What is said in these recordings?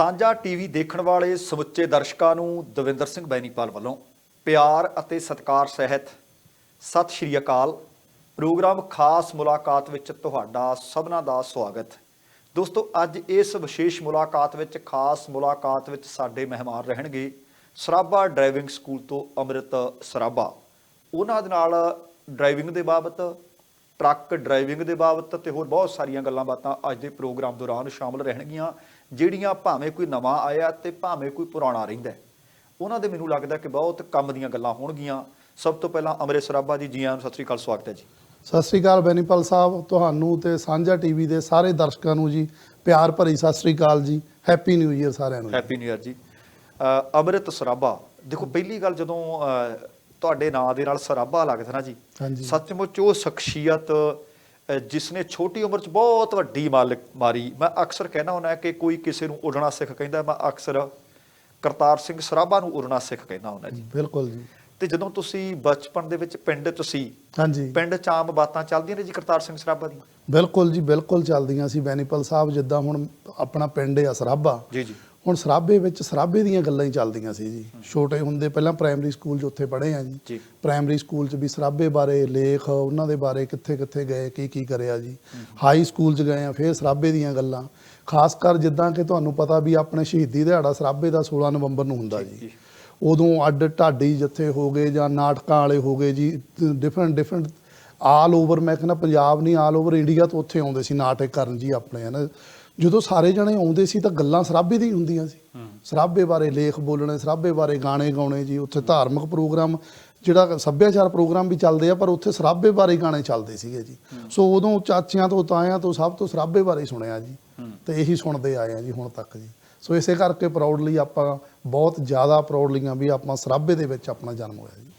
ਸਾਂਝਾ ਟੀਵੀ ਦੇਖਣ ਵਾਲੇ ਸਮੁੱਚੇ ਦਰਸ਼ਕਾਂ ਨੂੰ ਦਵਿੰਦਰ ਸਿੰਘ ਬੈਨੀਪਾਲ ਵੱਲੋਂ ਪਿਆਰ ਅਤੇ ਸਤਿਕਾਰ ਸਹਿਤ ਸਤਿ ਸ਼੍ਰੀ ਅਕਾਲ। ਪ੍ਰੋਗਰਾਮ ਖਾਸ ਮੁਲਾਕਾਤ ਵਿੱਚ ਤੁਹਾਡਾ ਸਭਨਾ ਦਾ ਸਵਾਗਤ। ਦੋਸਤੋ, ਅੱਜ ਇਸ ਵਿਸ਼ੇਸ਼ ਮੁਲਾਕਾਤ ਵਿੱਚ, ਖਾਸ ਮੁਲਾਕਾਤ ਵਿੱਚ ਸਾਡੇ ਮਹਿਮਾਨ ਰਹਿਣਗੇ ਸਰਾਭਾ ਡਰਾਈਵਿੰਗ ਸਕੂਲ ਤੋਂ ਅੰਮ੍ਰਿਤ ਸਰਾਭਾ। ਉਹਨਾਂ ਦੇ ਨਾਲ ਡਰਾਈਵਿੰਗ ਦੇ ਬਾਬਤ, ਟਰੱਕ ਡਰਾਈਵਿੰਗ ਦੇ ਬਾਬਤ ਤੇ ਹੋਰ ਬਹੁਤ ਸਾਰੀਆਂ ਗੱਲਾਂ ਬਾਤਾਂ ਅੱਜ ਦੇ ਪ੍ਰੋਗਰਾਮ ਦੌਰਾਨ ਸ਼ਾਮਲ ਰਹਿਣਗੀਆਂ। ਜਿਹੜੀਆਂ ਭਾਵੇਂ ਕੋਈ ਨਵਾਂ ਆਇਆ ਤੇ ਭਾਵੇਂ ਕੋਈ ਪੁਰਾਣਾ ਰਹਿੰਦਾ। ਉਹਨਾਂ ਦੇ ਮੈਨੂੰ ਲੱਗਦਾ ਕਿ ਬਹੁਤ ਕੰਮ ਦੀਆਂ ਗੱਲਾਂ ਹੋਣਗੀਆਂ। ਸਭ ਤੋਂ ਪਹਿਲਾਂ ਅੰਮ੍ਰਿਤ ਸਰਾਭਾ ਜੀ ਜੀ ਆਇਆਂ ਨੂੰ ਸਤਿ ਸ੍ਰੀ ਅਕਾਲ ਸਵਾਗਤ ਹੈ ਜੀ। ਸਤਿ ਸ੍ਰੀ ਅਕਾਲ ਬੈਨੀਪਾਲ ਸਾਹਿਬ ਤੁਹਾਨੂੰ ਤੇ ਸਾਂਝਾ ਟੀਵੀ ਦੇ ਸਾਰੇ ਦਰਸ਼ਕਾਂ ਨੂੰ ਜੀ ਪਿਆਰ ਭਰੀ ਸਤਿ ਸ੍ਰੀ ਅਕਾਲ ਜੀ। ਹੈਪੀ ਨਿਊ ਈਅਰ ਸਾਰਿਆਂ ਨੂੰ। ਹੈਪੀ ਨਿਊ ਇਅਰ ਜੀ। ਅੰਮ੍ਰਿਤ ਸਰਾਭਾ ਦੇਖੋ ਪਹਿਲੀ ਗੱਲ ਜਦੋਂ ਤੁਹਾਡੇ ਨਾਂ ਦੇ ਨਾਲ ਸਰਾਭਾ ਲੱਗਦਾ ਨਾ ਜੀ ਸੱਚਮੁੱਚ ਉਹ ਸ਼ਖਸੀਅਤ ਅ, ਜਿਸਨੇ ਛੋਟੀ ਉਮਰ 'ਚ ਬਹੁਤ ਵੱਡੀ ਮਾਲਕ ਮਾਰੀ ਮੈਂ ਅਕਸਰ ਕਹਿਣਾ ਹੁੰਦਾ ਕਿ ਕੋਈ ਕਿਸੇ ਨੂੰ ਉਡਣਾ ਸਿੱਖ ਕਹਿੰਦਾ ਮੈਂ ਅਕਸਰ ਕਰਤਾਰ ਸਿੰਘ ਸਰਾਭਾ ਨੂੰ ਉਡਣਾ ਸਿੱਖ ਕਹਿੰਦਾ ਹੁੰਦਾ ਜੀ। ਬਿਲਕੁਲ ਜੀ। ਤੇ ਜਦੋਂ ਤੁਸੀਂ ਬਚਪਨ ਦੇ ਵਿੱਚ ਪਿੰਡ 'ਚ ਸੀ ਹਾਂਜੀ। ਪਿੰਡ 'ਚ ਆਮ ਬਾਤਾਂ ਚੱਲਦੀਆਂ ਨੇ ਜੀ ਕਰਤਾਰ ਸਿੰਘ ਸਰਾਭਾ ਦੀਆਂ? ਬਿਲਕੁਲ ਜੀ ਬਿਲਕੁਲ ਚੱਲਦੀਆਂ ਸੀ। ਬੈਨੀਪਾਲ ਸਾਹਿਬ ਜਿੱਦਾਂ ਹੁਣ ਆਪਣਾ ਪਿੰਡ ਆ ਸਰਾਭਾ ਜੀ ਜੀ। ਹੁਣ ਸਰਾਭੇ ਵਿੱਚ ਸਰਾਭੇ ਦੀਆਂ ਗੱਲਾਂ ਹੀ ਚੱਲਦੀਆਂ ਸੀ ਜੀ। ਛੋਟੇ ਹੁੰਦੇ ਪਹਿਲਾਂ ਪ੍ਰਾਇਮਰੀ ਸਕੂਲ 'ਚ ਉੱਥੇ ਪੜ੍ਹੇ ਆ ਜੀ। ਪ੍ਰਾਇਮਰੀ ਸਕੂਲ 'ਚ ਵੀ ਸਰਾਭੇ ਬਾਰੇ ਲੇਖ ਉਹਨਾਂ ਦੇ ਬਾਰੇ ਕਿੱਥੇ ਕਿੱਥੇ ਗਏ ਕੀ ਕੀ ਕਰਿਆ ਜੀ। ਹਾਈ ਸਕੂਲ 'ਚ ਗਏ ਆ ਫਿਰ ਸਰਾਭੇ ਦੀਆਂ ਗੱਲਾਂ। ਖਾਸ ਕਰ ਜਿੱਦਾਂ ਕਿ ਤੁਹਾਨੂੰ ਪਤਾ ਵੀ ਆਪਣੇ ਸ਼ਹੀਦੀ ਦਿਹਾੜਾ ਸਰਾਭੇ ਦਾ 16 ਨਵੰਬਰ ਨੂੰ ਹੁੰਦਾ ਜੀ। ਜੀ ਉਦੋਂ ਅੱਡ ਢਾਡੀ ਜੱਥੇ ਹੋ ਗਏ ਜਾਂ ਨਾਟਕਾਂ ਵਾਲੇ ਹੋ ਗਏ ਜੀ ਡਿਫਰੈਂਟ ਡਿਫਰੈਂਟ ਆਲ ਓਵਰ ਮੈਂ ਕਹਿੰਦਾ ਪੰਜਾਬ ਨਹੀਂ ਆਲ ਓਵਰ ਇੰਡੀਆ ਤੋਂ ਉੱਥੇ ਆਉਂਦੇ ਸੀ ਨਾਟਕ ਕਰਨ ਜੀ ਆਪਣੇ ਹਨਾ। ਜਦੋਂ ਸਾਰੇ ਜਣੇ ਆਉਂਦੇ ਸੀ ਤਾਂ ਗੱਲਾਂ ਸਰਾਭੇ ਦੀ ਹੁੰਦੀਆਂ ਸੀ। ਸਰਾਭੇ ਬਾਰੇ ਲੇਖ ਬੋਲਣੇ ਸਰਾਭੇ ਬਾਰੇ ਗਾਣੇ ਗਾਉਣੇ ਜੀ ਉੱਥੇ ਧਾਰਮਿਕ ਪ੍ਰੋਗਰਾਮ ਜਿਹੜਾ ਸੱਭਿਆਚਾਰ ਪ੍ਰੋਗਰਾਮ ਵੀ ਚੱਲਦੇ ਆ ਪਰ ਉੱਥੇ ਸਰਾਭੇ ਬਾਰੇ ਗਾਣੇ ਚੱਲਦੇ ਸੀਗੇ ਜੀ। ਸੋ ਉਦੋਂ ਚਾਚਿਆਂ ਤੋਂ ਤਾਇਆਂ ਤੋਂ ਸਭ ਤੋਂ ਸਰਾਭੇ ਬਾਰੇ ਸੁਣਿਆ ਜੀ। ਤੇ ਇਹੀ ਸੁਣਦੇ ਆਏ ਆ ਜੀ ਹੁਣ ਤੱਕ ਜੀ। ਸੋ ਇਸੇ ਕਰਕੇ ਪ੍ਰਾਊਡਲੀ ਆਪਾਂ ਬਹੁਤ ਜ਼ਿਆਦਾ ਪ੍ਰਾਊਡਲੀਆਂ ਵੀ ਆਪਾਂ ਸਰਾਭੇ ਦੇ ਵਿੱਚ ਆਪਣਾ ਜਨਮ ਹੋਇਆ ਜੀ।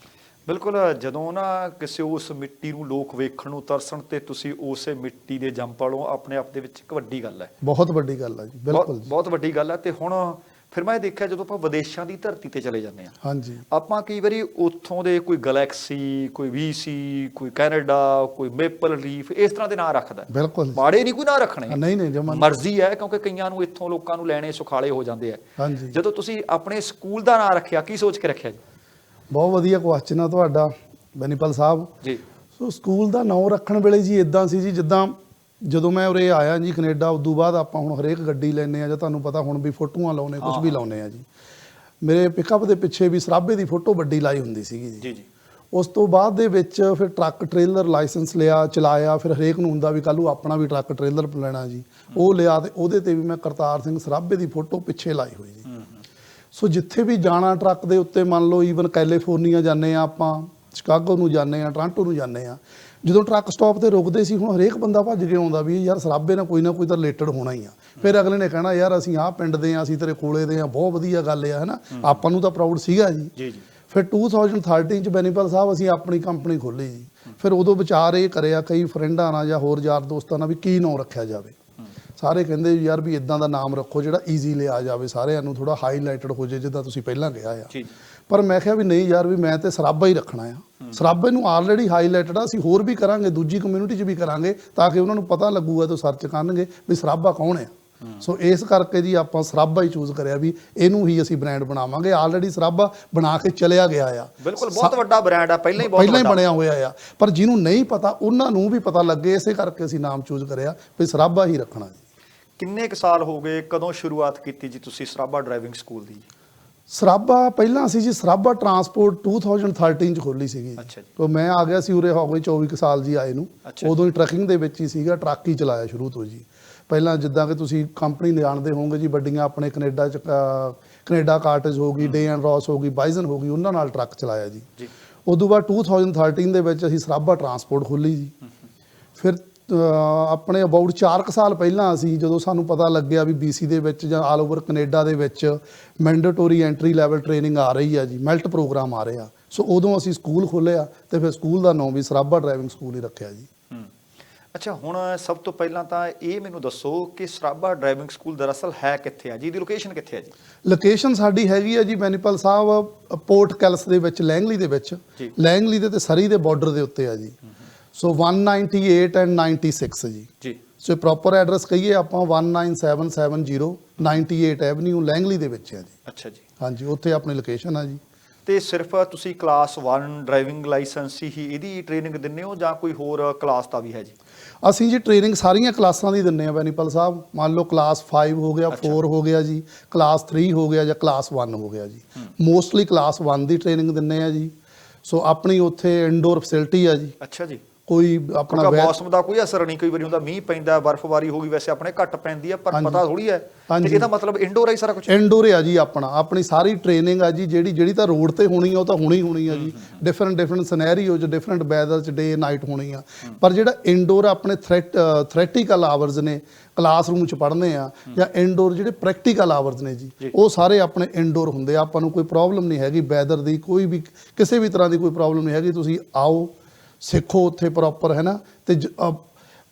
ਬਿਲਕੁਲ ਜਦੋਂ ਨਾ ਕਿਸੇ ਉਸ ਮਿੱਟੀ ਨੂੰ ਲੋਕ ਵੇਖਣ ਨੂੰ ਤਰਸਣ ਤੇ ਤੁਸੀਂ ਉਸੇ ਮਿੱਟੀ ਦੇ ਜੰਮ ਆਪਣੇ ਆਪ ਦੇ ਵਿੱਚ ਇੱਕ ਵੱਡੀ ਗੱਲ ਹੈ। ਬਹੁਤ ਵੱਡੀ ਗੱਲ ਆ ਜੀ ਬਿਲਕੁਲ ਬਹੁਤ ਵੱਡੀ ਗੱਲ ਹੈ ਤੇ ਹੁਣ ਫਿਰ ਮੈਂ ਦੇਖਿਆ ਜਦੋਂ ਆਪਾਂ ਵਿਦੇਸ਼ਾਂ ਦੀ ਧਰਤੀ ਤੇ ਚਲੇ ਜਾਂਦੇ ਆ ਹਾਂਜੀ। ਆਪਾਂ ਕਈ ਵਾਰੀ ਉੱਥੋਂ ਦੇ ਕੋਈ ਗੈਲੈਕਸੀ ਕੋਈ ਵੀਸੀ ਕੋਈ ਕੈਨੇਡਾ ਕੋਈ ਮੇਪਲ ਲੀਫ ਇਸ ਤਰ੍ਹਾਂ ਦੇ ਨਾਂ ਰੱਖਦਾ। ਹੈ। ਬਿਲਕੁਲ ਮਾੜੇ ਨਹੀਂ ਕੋਈ ਨਾਂ ਰੱਖਣੇ। ਨਹੀਂ ਨਹੀਂ ਜਮਨ ਮਰਜ਼ੀ ਹੈ ਕਿਉਂਕਿ ਕਈਆਂ ਨੂੰ ਇੱਥੋਂ ਲੋਕਾਂ ਨੂੰ ਲੈਣੇ ਸੁਖਾਲੇ ਹੋ ਜਾਂਦੇ ਆ। ਹਾਂਜੀ। ਜਦੋਂ ਤੁਸੀਂ ਆਪਣੇ ਸਕੂਲ ਦਾ ਨਾਂ ਰੱਖਿਆ ਕੀ ਸੋਚ ਕੇ ਰੱਖਿਆ ਜੀ? ਬਹੁਤ ਵਧੀਆ ਕੁਐਸਚਨ ਆ ਤੁਹਾਡਾ ਬੈਨੀਪਾਲ ਸਾਹਿਬ। ਜੀ। ਸੋ ਸਕੂਲ ਦਾ ਨਾਮ ਰੱਖਣ ਵੇਲੇ ਜੀ ਇਦਾਂ ਸੀ ਜੀ ਜਿੱਦਾਂ ਜਦੋਂ ਮੈਂ ਉਰੇ ਆਇਆ ਜੀ ਕੈਨੇਡਾ ਉਦੋਂ ਬਾਅਦ ਆਪਾਂ ਹੁਣ ਹਰੇਕ ਗੱਡੀ ਲੈਨੇ ਆ ਜਾਂ ਤੁਹਾਨੂੰ ਪਤਾ ਹੁਣ ਵੀ ਫੋਟੋਆਂ ਲਾਉਨੇ ਕੁਝ ਵੀ ਲਾਉਨੇ ਆ ਜੀ। ਮੇਰੇ ਪਿਕਅਪ ਦੇ ਪਿੱਛੇ ਵੀ ਸਰਾਭੇ ਦੀ ਫੋਟੋ ਵੱਡੀ ਲਾਈ ਹੁੰਦੀ ਸੀਗੀ ਜੀ। ਜੀ ਜੀ। ਉਸ ਤੋਂ ਬਾਅਦ ਦੇ ਵਿੱਚ ਫਿਰ ਟਰੱਕ ਟ੍ਰੇਲਰ ਲਾਇਸੈਂਸ ਲਿਆ ਚਲਾਇਆ ਫਿਰ ਹਰੇਕ ਨੂੰ ਹੁੰਦਾ ਵੀ ਕੱਲ ਨੂੰ ਆਪਣਾ ਵੀ ਟਰੱਕ ਟ੍ਰੇਲਰ ਲੈਣਾ ਜੀ। ਉਹ ਲਿਆ ਤੇ ਉਹਦੇ ਤੇ ਵੀ ਮੈਂ ਕਰਤਾਰ ਸਿੰਘ ਸਰਾਭੇ ਦੀ ਫੋਟੋ ਪਿੱਛੇ ਲਾਈ ਹੋਈ ਜੀ। ਸੋ ਜਿੱਥੇ ਵੀ ਜਾਣਾ ਟਰੱਕ ਦੇ ਉੱਤੇ ਮੰਨ ਲਓ ਈਵਨ ਕੈਲੀਫੋਰਨੀਆ ਜਾਂਦੇ ਆ ਆਪਾਂ ਸ਼ਿਕਾਗੋ ਨੂੰ ਜਾਂਦੇ ਆ ਟੋਰਾਂਟੋ ਨੂੰ ਜਾਂਦੇ ਆ ਜਦੋਂ ਟਰੱਕ ਸਟਾਪ ਤੇ ਰੁਕਦੇ ਸੀ ਹੁਣ ਹਰੇਕ ਬੰਦਾ ਭੱਜ ਕੇ ਆਉਂਦਾ ਵੀ ਯਾਰ ਸਰਾਬੇ ਨਾਲ ਕੋਈ ਨਾ ਕੋਈ ਤਾਂ ਰਿਲੇਟਡ ਹੋਣਾ ਹੀ ਆ। ਫਿਰ ਅਗਲੇ ਨੇ ਕਹਿਣਾ ਯਾਰ ਅਸੀਂ ਆਹ ਪਿੰਡ ਦੇ ਆ ਅਸੀਂ ਤੇਰੇ ਕੋਲੇ ਦੇ ਆ ਬਹੁਤ ਵਧੀਆ ਗੱਲ ਆ ਹਨਾ? ਆਪਾਂ ਨੂੰ ਤਾਂ ਪ੍ਰਾਊਡ ਸੀਗਾ ਜੀ। ਜੀ ਜੀ। ਫਿਰ 2013 ਚ ਬੈਨੀਪਾਲ ਸਾਹਿਬ ਅਸੀਂ ਆਪਣੀ ਕੰਪਨੀ ਖੋਲੀ ਜੀ। ਫਿਰ ਉਦੋਂ ਵਿਚਾਰ ਇਹ ਕਰਿਆ ਕਈ ਫਰੈਂਡਾਂ ਨਾਲ ਜਾਂ ਹੋਰ ਯਾਰ ਦੋਸਤਾਂ ਨਾਲ ਵੀ ਕੀ ਨਾਮ ਰੱਖਿਆ ਜਾਵੇ। ਸਾਰੇ ਕਹਿੰਦੇ ਯਾਰ ਵੀ ਇਦਾਂ ਦਾ ਨਾਮ ਰੱਖੋ ਜਿਹੜਾ ਈਜ਼ੀ ਲਿਆ ਜਾਵੇ ਸਾਰਿਆਂ ਨੂੰ ਥੋੜਾ ਹਾਈਲਾਈਟਡ ਹੋ ਜੇ ਜਿੱਦਾਂ ਤੁਸੀਂ ਪਹਿਲਾਂ ਕਿਹਾ ਆ। ਪਰ ਮੈਂ ਕਿਹਾ ਵੀ ਨਹੀਂ ਯਾਰ ਵੀ ਮੈਂ ਤੇ ਸਰਾਬਾ ਹੀ ਰੱਖਣਾ ਆ। ਸਰਾਬੇ ਨੂੰ ਆਲਰੇਡੀ ਹਾਈਲਾਈਟਡ ਆ ਅਸੀਂ ਹੋਰ ਵੀ ਕਰਾਂਗੇ ਦੂਜੀ ਕਮਿਊਨਿਟੀ 'ਚ ਵੀ ਕਰਾਂਗੇ ਤਾਂ ਕਿ ਉਹਨਾਂ ਨੂੰ ਪਤਾ ਲੱਗੂਗਾ ਤਾਂ ਸਰਚ ਕਰਨਗੇ ਵੀ ਸਰਾਬਾ ਕੌਣ ਆ। ਸੋ ਇਸ ਕਰਕੇ ਜੀ ਆਪਾਂ ਸਰਾਬਾ ਹੀ ਚੂਜ਼ ਕਰਿਆ ਵੀ ਇਹਨੂੰ ਹੀ ਅਸੀਂ ਬ੍ਰਾਂਡ ਬਣਾਵਾਂਗੇ। ਆਲਰੇਡੀ ਸਰਾਬਾ ਬਣਾ ਕੇ ਚਲਿਆ ਗਿਆ ਆ। ਬਿਲਕੁਲ ਬਹੁਤ ਵੱਡਾ ਬ੍ਰਾਂਡ ਆ ਪਹਿਲਾਂ ਹੀ ਬਹੁਤ ਪਹਿਲਾਂ ਹੀ ਬਣਿਆ ਹੋਇਆ ਆ। ਪਰ ਜਿਹਨੂੰ ਨਹੀਂ ਪਤਾ ਉਹਨਾਂ ਨੂੰ ਵੀ ਪਤਾ ਲੱਗੇ ਇਸੇ ਕਰਕੇ ਅਸੀਂ ਨਾਮ ਚੂਜ਼ ਕਰਿਆ ਵੀ ਸਰਾਬਾ ਹੀ ਰੱਖਣਾ ਜੀ। ਕਿੰਨੇ ਕੁ ਸਾਲ ਹੋ ਗਏ ਕਦੋਂ ਸ਼ੁਰੂਆਤ ਕੀਤੀ ਜੀ ਤੁਸੀਂ ਸਰਾਭਾ ਡਰਾਈਵਿੰਗ ਸਕੂਲ ਦੀ? ਸਰਾਬਾ ਪਹਿਲਾਂ ਅਸੀਂ ਜੀ ਸਰਾਬਾ ਟਰਾਂਸਪੋਰਟ 2013 ਚ ਖੋਲੀ ਸੀਗੀ ਅੱਛਾ ਜੀ। ਤੋਂ ਮੈਂ ਆ ਗਿਆ ਸੀ ਉਰੇ ਹੋ ਗਏ 24 ਕੁ ਸਾਲ ਜੀ ਆਏ ਨੂੰ। ਉਦੋਂ ਹੀ ਟਰੱਕਿੰਗ ਦੇ ਵਿੱਚ ਹੀ ਸੀਗਾ ਟਰੱਕ ਹੀ ਚਲਾਇਆ ਸ਼ੁਰੂ ਤੋਂ ਜੀ। ਪਹਿਲਾਂ ਜਿੱਦਾਂ ਕਿ ਤੁਸੀਂ ਕੰਪਨੀ ਜਾਣਦੇ ਹੋਵੋਗੇ ਜੀ ਵੱਡੀਆਂ ਆਪਣੇ ਕੈਨੇਡਾ ਚ ਕੈਨੇਡਾ ਕਾਰਟੇਜ ਹੋ ਗਈ ਡੇ ਐਂਡ ਰੌਸ ਹੋ ਗਈ ਬਾਈਜ਼ਨ ਹੋ ਗਈ ਉਹਨਾਂ ਨਾਲ ਟਰੱਕ ਚਲਾਇਆ ਜੀ। ਜੀ। ਉਦੋਂ ਬਾਅਦ 2013 ਦੇ ਵਿੱਚ ਅਸੀਂ ਸਰਾਬਾ ਟਰਾਂਸਪੋਰਟ ਖੋਲੀ ਜੀ। ਫਿਰ ਆਪਣੇ ਅਬਾਊਟ 4 ਕੁ ਸਾਲ ਪਹਿਲਾਂ ਅਸੀਂ ਜਦੋਂ ਸਾਨੂੰ ਪਤਾ ਲੱਗਿਆ ਵੀ BC ਦੇ ਵਿੱਚ ਜਾਂ ਆਲ ਓਵਰ ਕੈਨੇਡਾ ਦੇ ਵਿੱਚ ਮੈਂਡੇਟਰੀ ਐਂਟਰੀ ਲੈਵਲ ਟ੍ਰੇਨਿੰਗ ਆ ਰਹੀ ਆ ਜੀ ਮੈਲਟ ਪ੍ਰੋਗਰਾਮ ਆ ਰਿਹਾ ਸੋ ਉਦੋਂ ਅਸੀਂ ਸਕੂਲ ਖੋਲ੍ਹਿਆ ਤੇ ਫਿਰ ਸਕੂਲ ਦਾ ਨਾਮ ਵੀ ਸਰਾਬਾ ਡਰਾਈਵਿੰਗ ਸਕੂਲ ਹੀ ਰੱਖਿਆ ਜੀ। ਅੱਛਾ ਹੁਣ ਸਭ ਤੋਂ ਪਹਿਲਾਂ ਤਾਂ ਇਹ ਮੈਨੂੰ ਦੱਸੋ ਕਿ ਸਰਾਭਾ ਡਰਾਈਵਿੰਗ ਸਕੂਲ ਦਰਅਸਲ ਹੈ ਕਿੱਥੇ ਆ? ਜੀ ਇਹਦੀ ਲੋਕੇਸ਼ਨ ਕਿੱਥੇ ਆ ਜੀ? ਲੋਕੇਸ਼ਨ ਸਾਡੀ ਹੈਗੀ ਆ ਜੀ ਮੈਨੀਪਲ ਸਾਹਿਬ ਪੋਰਟ ਕੈਲਸ ਦੇ ਵਿੱਚ ਲੈਂਗਲੀ ਦੇ ਵਿੱਚ। ਲੈਂਗਲੀ ਦੇ ਤੇ ਸਰੀ ਦੇ ਬਾਰਡਰ ਦੇ ਉੱਤੇ ਆ ਜੀ। ਸੋ 198 ਐਂਡ 96 ਜੀ। ਜੀ। ਸੋ ਪ੍ਰੋਪਰ ਐਡਰੈਸ ਕਹੀਏ ਆਪਾਂ 19770 98 ਐਵਨਿਊ ਲੈਂਗਲੀ ਦੇ ਵਿੱਚ ਹੈ ਜੀ। ਅੱਛਾ ਜੀ। ਹਾਂਜੀ ਉੱਥੇ ਆਪਣੀ ਲੋਕੇਸ਼ਨ ਆ ਜੀ। ਤੇ ਸਿਰਫ ਤੁਸੀਂ ਕਲਾਸ 1 ਡਰਾਈਵਿੰਗ ਲਾਇਸੈਂਸ ਹੀ ਇਹਦੀ ਟ੍ਰੇਨਿੰਗ ਦਿੰਦੇ ਹੋ ਜਾਂ ਕੋਈ ਹੋਰ ਕਲਾਸ ਦਾ ਵੀ ਹੈ ਜੀ? ਅਸੀਂ ਜੀ ਟ੍ਰੇਨਿੰਗ ਸਾਰੀਆਂ ਕਲਾਸਾਂ ਦੀ ਦਿੰਨੇ ਆ ਬੈਨੀਪਲ ਸਾਹਿਬ। ਮੰਨ ਲਓ ਕਲਾਸ 5 ਹੋ ਗਿਆ 4 ਹੋ ਗਿਆ ਜੀ। ਕਲਾਸ 3 ਹੋ ਗਿਆ ਜਾਂ ਕਲਾਸ 1 ਹੋ ਗਿਆ ਜੀ। ਮੋਸਟਲੀ ਕਲਾਸ 1 ਦੀ ਟ੍ਰੇਨਿੰਗ ਦਿੰਨੇ ਆ ਜੀ। ਸੋ ਆਪਣੀ ਉੱਥੇ ਇਨਡੋਰ ਫੈਸਿਲਿਟੀ ਆ ਜੀ। ਅੱਛਾ ਜੀ। ਕੋਈ ਆਪਣਾ ਕਿਉਂਕਿ ਮੌਸਮ ਦਾ ਕੋਈ ਅਸਰ ਨਹੀਂ ਕਈ ਵਾਰੀ ਹੁੰਦਾ ਮੀਂਹ ਪੈਂਦਾ ਬਰਫ਼ਬਾਰੀ ਹੋ ਗਈ ਵੈਸੇ ਆਪਣੇ ਘੱਟ ਪੈਂਦੀ ਹੈ ਪਰ। ਪਤਾ ਥੋੜੀ ਹੈ। ਤੇ। ਇਹਦਾ ਮਤਲਬ ਇੰਡੋਰ ਹੈ ਹੀ ਸਾਰਾ ਕੁਝ ਇਨਡੋਰ ਆ ਜੀ ਆਪਣਾ ਆਪਣੀ ਸਾਰੀ ਟ੍ਰੇਨਿੰਗ ਆ ਜੀ ਜਿਹੜੀ ਜਿਹੜੀ ਤਾਂ ਰੋਡ ਤੇ ਹੋਣੀ ਆ ਉਹ ਤਾਂ ਹੋਣੀ ਹੋਣੀ ਆ ਜੀ। ਡਿਫਰੈਂਟ ਡਿਫਰੈਂਟ ਸਿਨੈਰੀਓ ਚ ਡਿਫਰੈਂਟ ਵੈਦਰ ਚ ਡੇ ਨਾਈਟ ਹੋਣੀ ਆ। ਪਰ ਜਿਹੜਾ ਇਨਡੋਰ ਆਪਣੇ ਥ੍ਰੈਟ ਥ੍ਰੈਟੀਕਲ ਆਵਰਸ ਨੇ ਕਲਾਸਰੂਮ ਚ ਪੜ੍ਹਨੇ ਆ ਜਾਂ ਇਨਡੋਰ ਜਿਹੜੇ ਪ੍ਰੈਕਟੀਕਲ ਆਵਰਸ ਨੇ ਜੀ ਜੀ। ਉਹ ਸਾਰੇ ਆਪਣੇ ਇਨਡੋਰ ਹੁੰਦੇ ਆ। ਆਪਾਂ ਨੂੰ ਕੋਈ ਪ੍ਰੋਬਲਮ ਨਹੀਂ ਹੈਗੀ ਵੈਦਰ ਦੀ ਕੋਈ ਵੀ ਕਿਸੇ ਵੀ ਤਰ੍ਹਾਂ ਦੀ ਕੋਈ ਪ੍ਰੋਬਲਮ ਨਹੀਂ ਹੈਗੀ ਤੁਸੀਂ ਆਓ ਸਿੱਖੋ ਉੱਥੇ ਪ੍ਰੋਪਰ ਹੈ ਨਾ? ਤੇ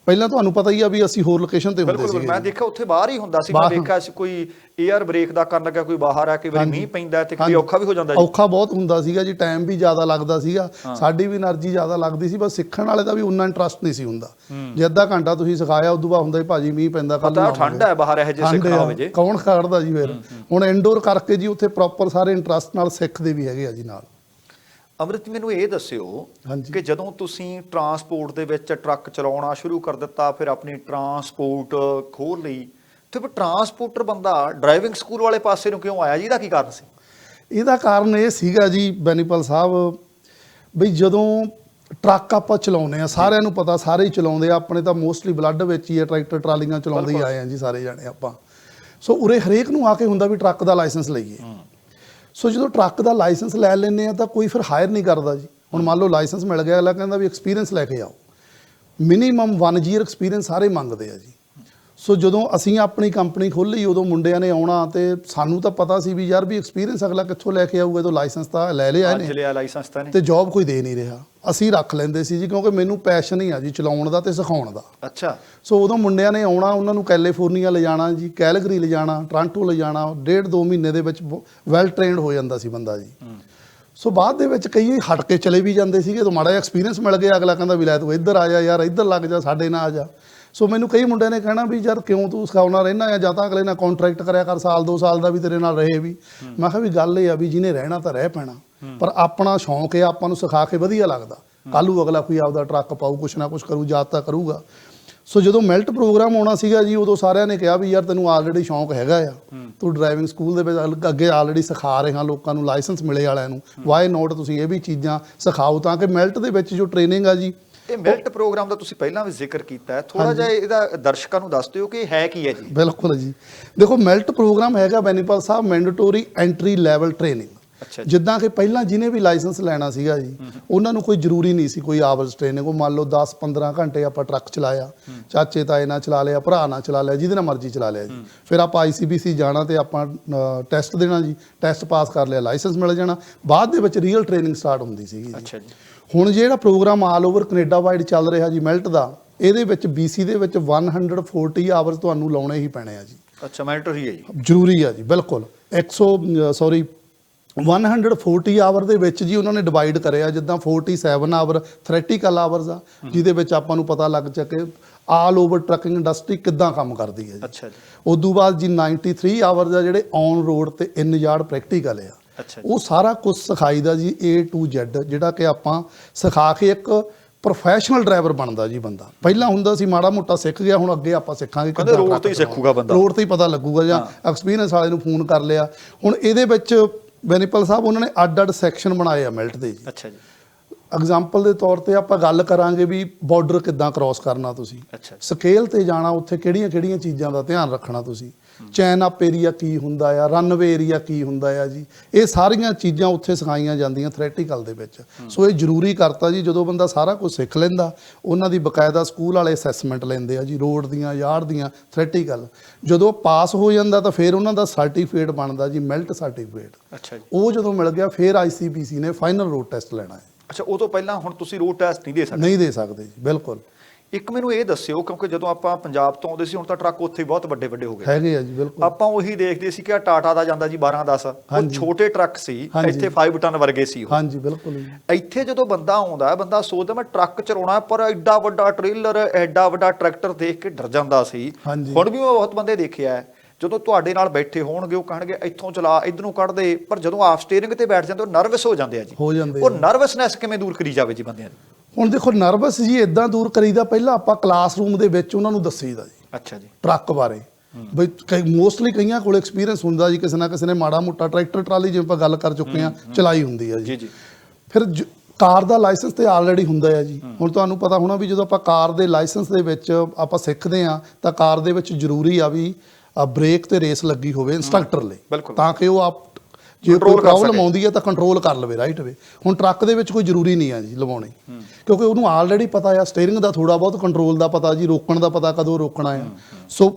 ਪਹਿਲਾਂ ਤੁਹਾਨੂੰ ਪਤਾ ਹੀ ਆ ਵੀ ਅਸੀਂ ਹੋਰ ਲੋਕੇਸ਼ਨ ਤੇ ਹੁੰਦੇ ਸੀ ਮੈਂ ਦੇਖਿਆ ਉੱਥੇ ਬਾਹਰ ਹੀ ਹੁੰਦਾ ਸੀ ਮੈਂ ਦੇਖਿਆ ਸੀ ਕੋਈ 에ਅਰ ਬ੍ਰੇਕ ਦਾ ਕਰਨ ਲੱਗਾ ਕੋਈ ਬਾਹਰ ਆ ਕੇ ਵੀ ਮੀਂਹ ਪੈਂਦਾ ਤੇ ਕੋਈ ਔਖਾ ਵੀ ਹੋ ਜਾਂਦਾ ਜੀ। ਔਖਾ ਬਹੁਤ ਹੁੰਦਾ ਸੀਗਾ ਜੀ ਟਾਈਮ ਵੀ ਜ਼ਿਆਦਾ ਲੱਗਦਾ ਸੀਗਾ। ਸਾਡੀ ਵੀ એનર્ਜੀ ਜ਼ਿਆਦਾ ਲੱਗਦੀ ਸੀ ਬਸ ਸਿੱਖਣ ਵਾਲੇ ਦਾ ਵੀ ਉਨਾ ਇੰਟਰਸਟ ਨਹੀਂ ਸੀ ਹੁੰਦਾ। ਜੇ ਅੱਧਾ ਘੰਟਾ ਤੁਸੀਂ ਸਿਖਾਇਆ ਉਦੋਂ ਬਾਅਦ ਹੁੰਦਾ ਹੀ ਭਾਜੀ ਮੀਂਹ ਪੈਂਦਾ ਕੱਲ ਨੂੰ ਠੰਡ ਹੈ ਬਾਹਰ ਇਹ ਜੇ ਸਿੱਖਣਾ ਹੋਵੇ ਜੇ। ਕੌਣ ਖੜਦਾ ਜੀ ਫਿਰ? ਹੁਣ ਇਨਡੋਰ ਕਰਕੇ ਜੀ ਉੱਥੇ ਪ੍ਰੋਪਰ ਸਾਰੇ ਇੰਟਰਸਟ ਨਾਲ ਸਿੱਖਦੇ ਵੀ ਹੈਗੇ ਆ ਜੀ ਨਾਲ। ਅੰਮ੍ਰਿਤ ਮੈਨੂੰ ਇਹ ਦੱਸਿਓ। ਕਿ ਜਦੋਂ ਤੁਸੀਂ ਟਰਾਂਸਪੋਰਟ ਦੇ ਵਿੱਚ ਟਰੱਕ ਚਲਾਉਣਾ ਸ਼ੁਰੂ ਕਰ ਦਿੱਤਾ ਫਿਰ ਆਪਣੀ ਟਰਾਂਸਪੋਰਟ ਖੋਲ ਲਈ ਤੇ ਫਿਰ ਟਰਾਂਸਪੋਰਟਰ ਬੰਦਾ ਡਰਾਈਵਿੰਗ ਸਕੂਲ ਵਾਲੇ ਪਾਸੇ ਨੂੰ ਕਿਉਂ ਆਇਆ ਜੀ? ਇਹਦਾ ਕੀ ਕਾਰਨ ਸੀ? ਇਹਦਾ ਕਾਰਨ ਇਹ ਸੀਗਾ ਜੀ ਬੈਨੀਪਲ ਸਾਹਿਬ ਬਈ ਜਦੋਂ ਟਰੱਕ ਆਪਾਂ ਚਲਾਉਂਦੇ ਆ ਸਾਰਿਆਂ ਨੂੰ ਪਤਾ ਸਾਰੇ ਹੀ ਚਲਾਉਂਦੇ ਆ ਆਪਣੇ ਤਾਂ ਮੋਸਟਲੀ ਬਲੱਡ ਵਿੱਚ ਹੀ ਆ ਟਰੈਕਟਰ ਟਰਾਲੀਆਂ ਚਲਾਉਂਦੇ ਹੀ ਆਏ ਆ ਜੀ ਸਾਰੇ ਜਾਣੇ ਆਪਾਂ। ਸੋ ਉਰੇ ਹਰੇਕ ਨੂੰ ਆ ਕੇ ਹੁੰਦਾ ਵੀ ਟਰੱਕ ਦਾ ਲਾਇਸੈਂਸ ਲਈਏ। ਸੋ ਜਦੋਂ ਟਰੱਕ ਦਾ ਲਾਇਸੈਂਸ ਲੈ ਲੈਂਦੇ ਆ ਤਾਂ ਕੋਈ ਫਿਰ ਹਾਇਰ ਨਹੀਂ ਕਰਦਾ ਜੀ। ਹੁਣ ਮੰਨ ਲਓ ਲਾਇਸੈਂਸ ਮਿਲ ਗਿਆ, ਅਗਲਾ ਕਹਿੰਦਾ ਵੀ ਐਕਸਪੀਰੀਅੰਸ ਲੈ ਕੇ ਆਓ। ਮਿਨੀਮਮ 1 ਈਅਰ ਐਕਸਪੀਰੀਅੰਸ ਸਾਰੇ ਮੰਗਦੇ ਆ ਜੀ। ਸੋ ਜਦੋਂ ਅਸੀਂ ਆਪਣੀ ਕੰਪਨੀ ਖੋਲ੍ਹੀ ਉਦੋਂ ਮੁੰਡਿਆਂ ਨੇ ਆਉਣਾ ਤੇ ਸਾਨੂੰ ਤਾਂ ਪਤਾ ਸੀ ਵੀ ਯਾਰ ਵੀ ਐਕਸਪੀਰੀਅੰਸ ਅਗਲਾ ਕਿੱਥੋਂ ਲੈ ਕੇ ਆਊਗਾ ਤਾਂ ਲਾਇਸੈਂਸ ਤਾਂ ਲੈ ਲਿਆ ਅੱਜ ਇਹਨੇ ਲਿਆ ਲਾਇਸੈਂਸ ਤਾਂ ਨੇ ਤੇ ਜੌਬ ਕੋਈ ਦੇ ਨਹੀਂ ਰਿਹਾ। ਅਸੀਂ ਰੱਖ ਲੈਂਦੇ ਸੀ ਜੀ ਕਿਉਂਕਿ ਮੈਨੂੰ ਪੈਸ਼ਨ ਹੀ ਆ ਜੀ ਚਲਾਉਣ ਦਾ ਤੇ ਸਿਖਾਉਣ ਦਾ। ਅੱਛਾ। ਸੋ ਉਦੋਂ ਮੁੰਡਿਆਂ ਨੇ ਆਉਣਾ ਉਹਨਾਂ ਨੂੰ ਕੈਲੀਫੋਰਨੀਆ ਲਿਜਾਣਾ ਜੀ ਕੈਲਗਰੀ ਲਿਜਾਣਾ ਟ੍ਰਾਂਟੋ ਲਿਜਾਣਾ ਡੇਢ ਦੋ ਮਹੀਨੇ ਦੇ ਵਿੱਚ ਵੈਲ ਟ੍ਰੇਨਡ ਹੋ ਜਾਂਦਾ ਸੀ ਬੰਦਾ ਜੀ। ਸੋ ਬਾਅਦ ਦੇ ਵਿੱਚ ਕਈ ਹਟ ਕੇ ਚਲੇ ਵੀ ਜਾਂਦੇ ਸੀਗੇ ਤਾਂ ਮਾੜਾ ਜਿਹਾ ਐਕਸਪੀਰੀਅੰਸ ਮਿਲ ਗਿਆ ਅਗਲਾ ਕਹਿੰਦਾ ਵੀ ਲੈ ਤੂੰ ਇੱਧਰ ਆ ਜਾ ਯਾਰ ਇੱਧਰ ਲੱਗ ਜਾ ਸਾਡੇ ਨਾਲ ਆ ਜਾ। ਸੋ ਮੈਨੂੰ ਕਈ ਮੁੰਡਿਆਂ ਨੇ ਕਹਿਣਾ ਵੀ ਯਾਰ ਕਿਉਂ ਤੂੰ ਸਿਖਾਉਣਾ ਰਹਿਣਾ ਆ ਜਾਂ ਤਾਂ ਅਗਲੇ ਨਾਲ ਕੰਟਰੈਕਟ ਕਰਿਆ ਕਰ, ਸਾਲ ਦੋ ਸਾਲ ਦਾ ਵੀ ਤੇਰੇ ਨਾਲ ਰਹੇ ਵੀ। ਮੈਂ ਕਿਹਾ ਵੀ ਗੱਲ ਇਹ ਆ ਵੀ ਜਿਹਨੇ ਰਹਿਣਾ ਤਾਂ ਰਹਿ ਪੈਣਾ। ਪਰ ਆਪਣਾ ਸ਼ੌਂਕ ਹੈ, ਆਪਾਂ ਨੂੰ ਸਿਖਾ ਕੇ ਵਧੀਆ ਲੱਗਦਾ। ਕੱਲੂ ਅਗਲਾ ਕੋਈ ਆਪਦਾ ਟਰੱਕ ਪਾਉ ਕੁਛ ਨਾ ਕੁਛ ਕਰੂ ਜਾਂ ਤਾਂ ਕਰੂਗਾ। ਸੋ ਜਦੋਂ ਮੈਲਟ ਪ੍ਰੋਗਰਾਮ ਆਉਣਾ ਸੀਗਾ ਜੀ, ਉਦੋਂ ਸਾਰਿਆਂ ਨੇ ਕਿਹਾ ਵੀ ਯਾਰ ਤੈਨੂੰ ਆਲਰੇਡੀ ਸ਼ੌਂਕ ਹੈਗਾ ਆ। ਤੂੰ ਡਰਾਈਵਿੰਗ ਸਕੂਲ ਦੇ ਵਿੱਚ ਅੱਗੇ ਆਲਰੇਡੀ ਸਿਖਾ ਰਹੇ ਹਾਂ ਲੋਕਾਂ ਨੂੰ ਲਾਇਸੈਂਸ ਮਿਲੇ ਵਾਲਿਆਂ ਨੂੰ। ਵਾਈ ਨੋਟ ਤੁਸੀਂ ਇਹ ਵੀ ਚੀਜ਼ਾਂ ਸਿਖਾਓ ਤਾਂ ਕਿ ਮੈਲਟ ਦੇ ਵਿੱਚ ਜੋ ਟ੍ਰੇਨਿੰਗ ਆ ਜੀ ਇਹ ਮਿਲਟ ਪ੍ਰੋਗਰਾਮ ਦਾ ਤੁਸੀਂ ਪਹਿਲਾਂ ਵੀ ਜ਼ਿਕਰ ਕੀਤਾ ਹੈ। ਥੋੜਾ ਜਿਹਾ ਇਹਦਾ ਦਰਸ਼ਕਾਂ ਨੂੰ ਦੱਸ ਦਿਓ ਕਿ ਹੈ ਕੀ ਹੈ ਜੀ। ਬਿਲਕੁਲ ਜੀ। ਦੇਖੋ ਮੈਲਟ ਪ੍ਰੋਗਰਾਮ ਹੈਗਾ Benipal Sahib mandatory entry level training ਜਿੱਦਾਂ ਕਿ ਪਹਿਲਾਂ ਜਿਹਨੇ ਵੀ ਲਾਇਸੈਂਸ ਲੈਣਾ ਸੀਗਾ ਜੀ ਉਹਨਾਂ ਨੂੰ ਕੋਈ ਜ਼ਰੂਰੀ ਨਹੀਂ ਸੀ ਕੋਈ ਆਵਰਸ ਟ੍ਰੇਨਿੰਗ ਉਹ ਮੰਨ ਲਓ 10 15 ਘੰਟੇ ਆਪਾਂ ਟਰੱਕ ਚਲਾਇਆ ਚਾਚੇ ਤਾਏ ਨਾਲ ਚਲਾ ਲਿਆ ਭਰਾ ਨਾਲ ਚਲਾ ਲਿਆ ਜਿਹਦੇ ਨਾਲ ਮਰਜ਼ੀ ਚਲਾ ਲਿਆ ਜੀ। ਫਿਰ ਆਪਾਂ ਆਈਸੀਬੀਸੀ ਜਾਣਾ ਤੇ ਆਪਾਂ ਟੈਸਟ ਦੇਣਾ ਜੀ। ਟੈਸਟ ਪਾਸ ਕਰ ਲਿਆ ਲਾਇਸੈਂਸ ਮਿਲ ਜਾਣਾ। ਬਾਅਦ ਦੇ ਵਿੱਚ ਰੀਅਲ ਟ੍ਰੇਨਿੰਗ ਸਟਾਰਟ ਹੁੰਦੀ ਸੀਗੀ ਜੀ। ਅੱਛਾ ਜੀ। ਹੁਣ ਜਿਹੜਾ program all over Canada wide ਚੱਲ ਰਿਹਾ ਜੀ ਮੈਲਟ ਦਾ ਇਹਦੇ ਵਿੱਚ BC ਦੇ ਵਿੱਚ 140 ਆਵਰਸ ਤੁਹਾਨੂੰ ਲਾਉਣੇ ਹੀ ਪੈਣੇ ਆ ਜੀ। ਅੱਛਾ ਮੈਂਟਰੀ ਹੈ ਜੀ। ਜ਼ਰੂਰੀ ਆ ਜੀ ਬਿਲਕੁਲ। 100 ਸੌਰੀ 140 ਆਵਰ ਦੇ ਵਿੱਚ ਜੀ ਉਹਨਾਂ ਨੇ ਡਿਵਾਈਡ ਕਰਿਆ ਜਿੱਦਾਂ 47 ਆਵਰ ਥਿਓਰੈਟੀਕਲ ਆਵਰਸ ਆ ਜਿਹਦੇ ਵਿੱਚ ਆਪਾਂ ਨੂੰ ਪਤਾ ਲੱਗ ਚੱਕੇ ਆਲ ਓਵਰ ਟਰੱਕਿੰਗ ਇੰਡਸਟਰੀ ਕਿੱਦਾਂ ਕੰਮ ਕਰਦੀ ਹੈ ਜੀ। ਅੱਛਾ ਜੀ। ਉਦੋਂ ਬਾਅਦ ਜੀ 93 ਆਵਰਸ ਆ ਜਿਹੜੇ ਔਨ ਰੋਡ ਤੇ ਇਨ ਯਾਰਡ ਪ੍ਰੈਕਟੀਕਲ ਆ। ਉਹ ਸਾਰਾ ਕੁਝ ਸਿਖਾਈਦਾ ਜੀ A to Z ਜਿਹੜਾ ਕਿ ਆਪਾਂ ਸਿਖਾ ਕੇ ਇੱਕ ਪ੍ਰੋਫੈਸ਼ਨਲ ਡਰਾਈਵਰ ਬਣਦਾ ਜੀ ਬੰਦਾ। ਪਹਿਲਾਂ ਹੁੰਦਾ ਸੀ ਮਾੜਾ ਮੋਟਾ ਸਿੱਖ ਗਿਆ ਹੁਣ ਅੱਗੇ ਆਪਾਂ ਸਿੱਖਾਂਗੇ ਕਿੱਦਾਂ ਟਰੱਕ ਤੇ ਹੀ। ਸਿੱਖੂਗਾ ਬੰਦਾ। ਰੋਡ ਤੇ ਹੀ ਪਤਾ ਲੱਗੂਗਾ ਜਾਂ ਐਕਸਪੀਰੀਅੰਸ ਵਾਲੇ ਨੂੰ ਫੋਨ ਕਰ ਲਿਆ। ਹੁਣ ਇਹਦੇ ਵਿੱਚ ਬੈਨੀਪਲ ਸਾਹਿਬ ਉਹਨਾਂ ਨੇ ਅੱਡ ਅੱਡ ਸੈਕਸ਼ਨ ਬਣਾਏ ਆ ਮਿਲਟ ਦੇ ਜੀ। ਅੱਛਾ ਜੀ। ਐਗਜ਼ਾਮਪਲ ਦੇ ਤੌਰ ਤੇ ਆਪਾਂ ਗੱਲ ਕਰਾਂਗੇ ਵੀ ਬਾਰਡਰ ਕਿੱਦਾਂ ਕ੍ਰਾਸ ਕਰਨਾ ਤੁਸੀਂ। ਅੱਛਾ ਸਕੇਲ ਤੇ ਜਾਣਾ ਉੱਥੇ ਕਿਹੜੀਆਂ ਕਿਹੜੀਆਂ ਚੀਜ਼ਾਂ ਦਾ ਧਿਆਨ ਰੱਖਣਾ ਤੁਸੀਂ। ਚੈਨ ਅਪ ਏਰੀਆ ਕੀ ਹੁੰਦਾ ਆ ਰਨਵੇ ਏਰੀਆ ਕੀ ਹੁੰਦਾ ਆ ਜੀ। ਇਹ ਸਾਰੀਆਂ ਚੀਜ਼ਾਂ ਉੱਥੇ ਸਿਖਾਈਆਂ ਜਾਂਦੀਆਂ ਥਿਓਰੈਟੀਕਲ ਦੇ ਵਿੱਚ। ਸੋ ਇਹ ਜ਼ਰੂਰੀ ਕਰਤਾ ਜੀ ਜਦੋਂ ਬੰਦਾ ਸਾਰਾ ਕੁਝ ਸਿੱਖ ਲੈਂਦਾ ਉਹਨਾਂ ਦੀ ਬਕਾਇਦਾ ਸਕੂਲ ਵਾਲੇ ਅਸੈਸਮੈਂਟ ਲੈਂਦੇ ਆ ਜੀ ਰੋਡ ਦੀਆਂ ਯਾਰਡ ਦੀਆਂ ਥਿਓਰੈਟੀਕਲ ਜਦੋਂ ਪਾਸ ਹੋ ਜਾਂਦਾ ਤਾਂ ਫਿਰ ਉਹਨਾਂ ਦਾ ਸਰਟੀਫਿਕੇਟ ਬਣਦਾ ਜੀ ਮੈਲਟ ਸਰਟੀਫਿਕੇਟ ਅੱਛਾ ਜੀ। ਉਹ ਜਦੋਂ ਮਿਲ ਗਿਆ ਫਿਰ ਆਈਸੀਪੀਸੀ ਨੇ ਫਾਈਨਲ ਰੋਡ ਟੈਸਟ ਲੈਣਾ ਹੈ। ਅੱਛਾ ਉਹ ਤੋਂ ਪਹਿਲਾਂ ਹੁਣ ਤੁਸੀਂ ਰੋਡ ਟੈਸਟ ਨਹੀਂ ਦੇ ਸਕਦੇ। ਨਹੀਂ ਦੇ ਸਕਦੇ ਜੀ ਬਿਲਕੁਲ। ਇੱਕ ਮੈਨੂੰ ਇਹ ਦੱਸਿਓ ਕਿਉਂਕਿ ਜਦੋਂ ਆਪਾਂ ਪੰਜਾਬ ਤੋਂ ਆਉਂਦੇ ਸੀ ਹੁਣ ਤਾਂ ਟਰੱਕ ਉੱਥੇ ਹੀ ਬਹੁਤ ਵੱਡੇ ਵੱਡੇ ਹੋ ਗਏ। ਹੈਗੇ ਆ ਜੀ ਬਿਲਕੁਲ। ਆਪਾਂ ਉਹੀ ਦੇਖਦੇ ਸੀ ਕਿ ਆ ਟਾਟਾ ਦਾ ਜਾਂਦਾ ਜੀ 12 10 ਉਹ। ਛੋਟੇ ਟਰੱਕ ਸੀ। ਇੱਥੇ 5 ਟਨ ਵਰਗੇ ਸੀ ਉਹ। ਹਾਂਜੀ ਬਿਲਕੁਲ ਇੱਥੇ ਜਦੋਂ ਬੰਦਾ ਆਉਂਦਾ ਬੰਦਾ ਸੋਚਦਾ ਮੈਂ ਟਰੱਕ ਚਲਾਉਣਾ ਪਰ ਐਡਾ ਵੱਡਾ ਟ੍ਰੇਲਰ ਐਡਾ ਵੱਡਾ ਟਰੈਕਟਰ ਦੇਖ ਕੇ ਡਰ ਜਾਂਦਾ ਸੀ। ਹੁਣ ਵੀ ਮੈਂ ਬਹੁਤ ਬੰਦੇ ਦੇਖਿਆ ਹੈ। ਜਦੋਂ ਤੁਹਾਡੇ ਨਾਲ ਬੈਠੇ ਹੋਣਗੇ ਉਹ ਕਹਿਣਗੇ ਇੱਥੋਂ ਚਲਾ ਇਧਰੋਂ ਕੱਢ ਦੇ। ਪਰ ਜਦੋਂ ਆਪ ਸਟੀਅਰਿੰਗ ਤੇ ਬੈਠ ਜਾਂਦੇ ਉਹ ਨਰਵਸ ਹੋ ਜਾਂਦੇ ਆ ਜੀ। ਹੋ ਜਾਂਦੇ ਉਹ। ਨਰਵਸਨੈਸ ਕਿਵੇਂ ਦੂਰ ਕਰੀ ਜਾਵੇ ਜੀ ਬੰਦਿਆਂ ਦੀ? ਹੁਣ ਦੇਖੋ ਨਰਵਸ ਜੀ ਇਦਾਂ ਦੂਰ ਕਰੀਦਾ ਪਹਿਲਾਂ ਆਪਾਂ ਕਲਾਸਰੂਮ ਦੇ ਵਿੱਚ ਉਹਨਾਂ ਨੂੰ ਦੱਸੀਦਾ ਜੀ। ਅੱਛਾ ਜੀ। ਟਰੱਕ ਬਾਰੇ। ਬਈ ਕਈ ਮੋਸਟਲੀ ਕਈਆਂ ਕੋਲ ਐਕਸਪੀਰੀਅੰਸ ਹੁੰਦਾ ਜੀ ਕਿਸੇ ਨਾ ਕਿਸੇ ਨੇ ਮਾੜਾ ਮੋਟਾ ਟਰੈਕਟਰ ਟਰਾਲੀ ਜਿਵੇਂ ਆਪਾਂ ਗੱਲ ਕਰ ਚੁੱਕੇ ਆ ਚਲਾਈ ਹੁੰਦੀ ਆ ਜੀ। ਜੀ ਫਿਰ ਕਾਰ ਦਾ ਲਾਇਸੈਂਸ ਤੇ ਆਲਰੇਡੀ ਹੁੰਦਾ ਹੈ ਜੀ। ਹੁਣ ਤੁਹਾਨੂੰ ਪਤਾ ਹੋਣਾ ਵੀ ਜਦੋਂ ਆਪਾਂ ਕਾਰ ਦੇ ਲਾਇਸੈਂਸ ਦੇ ਵਿੱਚ ਆਪਾਂ ਸਿੱਖਦੇ ਆ ਤਾਂ ਕਾਰ ਦੇ ਵਿੱਚ ਜ਼ਰੂਰੀ ਆ ਵੀ ਬ੍ਰੇਕ ਤੇ ਰੇਸ ਲੱਗੀ ਹੋਵੇ ਇੰਸਟ੍ਰਕਟਰ ਲਈ। ਤਾਂ ਕਿ ਉਹ ਆਪ ਜੇ ਕੋਈ ਪ੍ਰੋਬਲਮ। ਆਉਂਦੀ ਹੈ ਤਾਂ ਕੰਟਰੋਲ ਕਰ ਲਵੇ ਰਾਈਟ ਵੇ ਹੁਣ ਟਰੱਕ ਦੇ ਵਿੱਚ ਕੋਈ ਜ਼ਰੂਰੀ ਨਹੀਂ ਆ ਜੀ ਲਵਾਉਣੀ ਕਿਉਂਕਿ ਉਹਨੂੰ ਆਲਰੇਡੀ ਪਤਾ ਆ ਸਟੀਅਰਿੰਗ ਦਾ ਥੋੜਾ ਬਹੁਤ ਕੰਟਰੋਲ ਦਾ ਪਤਾ ਜੀ ਰੋਕਣ ਦਾ ਪਤਾ ਕਦੋਂ ਰੋਕਣਾ ਆ। ਸੋ